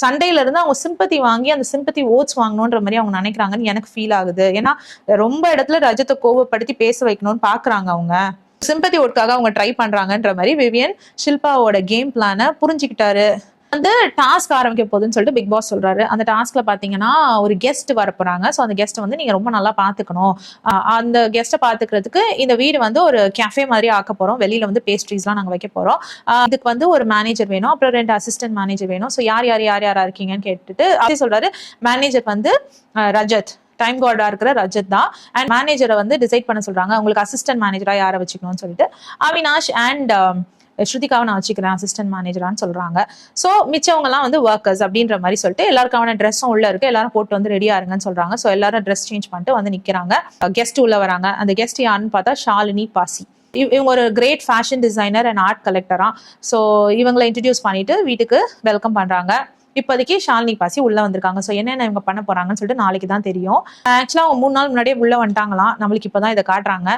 சண்டையில இருந்து அவங்க சிம்பத்தி வாங்கி அந்த சிம்பத்தி ஓட்ஸ் வாங்கணுன்ற மாதிரி அவங்க நினைக்கிறாங்கன்னு எனக்கு ஃபீல் ஆகுது. ஏன்னா ரொம்ப இடத்துல ரஜத்தை கோவப்படுத்தி பேச வைக்கணும்னு பாக்குறாங்க அவங்க. சிம்பத்தி ஓட்காக அவங்க ட்ரை பண்றாங்கன்ற மாதிரி விவியன் ஷில்பாவோட கேம் பிளானை புரிஞ்சுக்கிட்டாரு. வந்து டாஸ்க் ஆரம்பிக்க போகுதுன்னு சொல்லிட்டு பிக் பாஸ் சொல்றாரு. அந்த டாஸ்க்ல பாத்தீங்கன்னா ஒரு கெஸ்ட் வர போறாங்க ஸோ அந்த கெஸ்ட்டை வந்து நீங்க ரொம்ப நல்லா பாத்துக்கணும். அந்த கெஸ்ட்டை பாத்துக்கிறதுக்கு இந்த வீடு வந்து ஒரு கேஃபே மாதிரி ஆக்க போறோம். வெளியில வந்து பேஸ்ட்ரீஸ்லாம் நாங்க வைக்க போறோம். அதுக்கு இதுக்கு வந்து ஒரு மேனேஜர் வேணும். அப்புறம் ரெண்டு அசிஸ்டன்ட் மேனேஜர் வேணும். ஸோ யார் யார் யார் யாரா இருக்கீங்கன்னு கேட்டுட்டு அதே சொல்றாரு. மேனேஜர் வந்து ரஜத். டைம் கார்டா இருக்கிற ரஜத் தான். அண்ட் மேனேஜரை வந்து டிசைட் பண்ண சொல்றாங்க. உங்களுக்கு அசிஸ்டன்ட் மேனேஜரா யாரை வச்சுக்கணும்னு சொல்லிட்டு. அவினாஷ் அண்ட் ஸ்ருதிக்காவை நான் வச்சுக்கிறேன் அசிஸ்டன்ட் மேனேஜரான்னு சொல்கிறாங்க ஸோ மிச்சவங்கலாம் வந்து ஒர்க்கர்ஸ் அப்படின்ற மாதிரி சொல்லிட்டு எல்லாருக்கான ட்ரெஸ்ஸும் உள்ளே இருக்குது எல்லாரும் போட்டு வந்து ரெடியாக இருங்கன்னு சொல்கிறாங்க ஸோ எல்லாரும் ட்ரெஸ் சேஞ்ச் பண்ணிட்டு வந்து நிற்கிறாங்க கெஸ்ட் உள்ள வராங்க. அந்த கெஸ்ட் யாருன்னு பார்த்தா ஷாலினி பாசி. இவங்க ஒரு great fashion designer and art கலெக்டரா so இவங்களை இன்ட்ரடியூஸ் பண்ணிட்டு வீட்டுக்கு வெல்கம் பண்ணுறாங்க இப்போதைக்கு ஷாலினி பாசி உள்ள வந்திருக்காங்க. ஸோ என்னென்ன இவங்க பண்ண போறாங்கன்னு சொல்லிட்டு நாளைக்கு தான் தெரியும். ஆக்சுவலாக அவங்க மூணு நாள் முன்னாடியே உள்ள வந்துட்டாங்களாம். நம்மளுக்கு இப்போதான் இதை காட்டுறாங்க.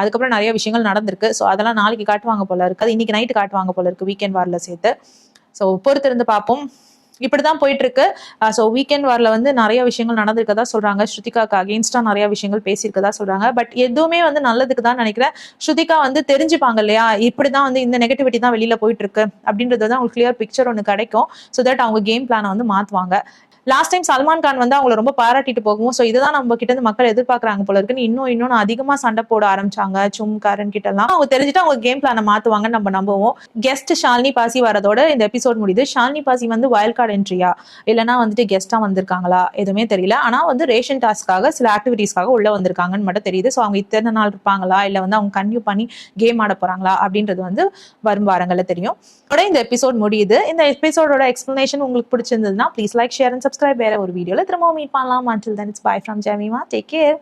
அதுக்கப்புறம் நிறைய விஷயங்கள் நடந்திருக்கு. ஸோ அதெல்லாம் நாளைக்கு காட்டுவாங்க போல இருக்கு. அது இன்னைக்கு நைட்டு காட்டுவாங்க போல இருக்கு. வீக்கெண்ட் வாரில் சேர்த்து. ஸோ பொறுத்திருந்து பார்ப்போம். இப்படிதான் போயிட்டு இருக்கு ஸோ வீக்கெண்ட் வாரில் வந்து நிறைய விஷயங்கள் நடந்திருக்கதா சொல்றாங்க. ஸ்ருதிகாக்கு அகேன்ஸ்டா நிறைய விஷயங்கள் பேசியிருக்கதா சொல்றாங்க. பட் எதுவுமே வந்து நல்லதுக்கு தான் நினைக்கிறேன். ஸ்ருதிகா வந்து தெரிஞ்சுப்பாங்க இல்லையா? இப்படிதான் வந்து இந்த நெகட்டிவிட்டி தான் வெளியில போயிட்டு இருக்கு அப்படின்றது தான் உங்களுக்கு கிளியர் பிக்சர் ஒன்று கிடைக்கும். ஸோ தட் அவங்க கேம் பிளானை வந்து மாத்துவாங்க. லாஸ்ட் டைம் சல்மான் கான் வந்து அவங்கள ரொம்ப பாராட்டிட்டு போகும் ஸோ இதுதான் நம்ம கிட்ட இருந்து மக்கள் எதிர்பார்க்கறாங்க போல இருக்குன்னு இன்னும் இன்னும் அதிகமா சண்டை போட ஆரம்பிச்சாங்க சும் காரன் கிட்ட எல்லாம் அவங்க தெரிஞ்சுட்டு அவங்க கேம் பிளானை மாத்துவாங்கன்னு நம்ம நம்புவோம். கெஸ்ட் ஷாலினி பாசி வரதோட இந்த எபிசோட் முடியுது. ஷாலினி பாசி வந்து வயல் கார்டு என்ட்ரியா இல்லைன்னா வந்துட்டு கெஸ்டா வந்திருக்காங்களா? எதுவுமே தெரியல. ஆனா வந்து ரேஷன் டாஸ்க்காக சில ஆக்டிவிட்டீஸ்க்காக உள்ள வந்திருக்காங்கன்னு மட்டும் தெரியுது. ஸோ அவங்க இத்தனை நாள் இருப்பாங்களா? இல்ல வந்து அவங்க கன்யூ பண்ணி கேம் ஆட போறாங்களா? அப்படின்றது வந்து வரும் வாரங்களில் தெரியும். இந்த எபிசோட் முடியுது. இந்த எபிசோடோட எக்ஸ்பிளனேஷன் உங்களுக்கு பிடிச்சிருந்ததுன்னா please like share and subscribe வேற ஒரு வீடியோல திரும்பவும் மீட் பண்ணலாம். Until then it's bye from Jemima take care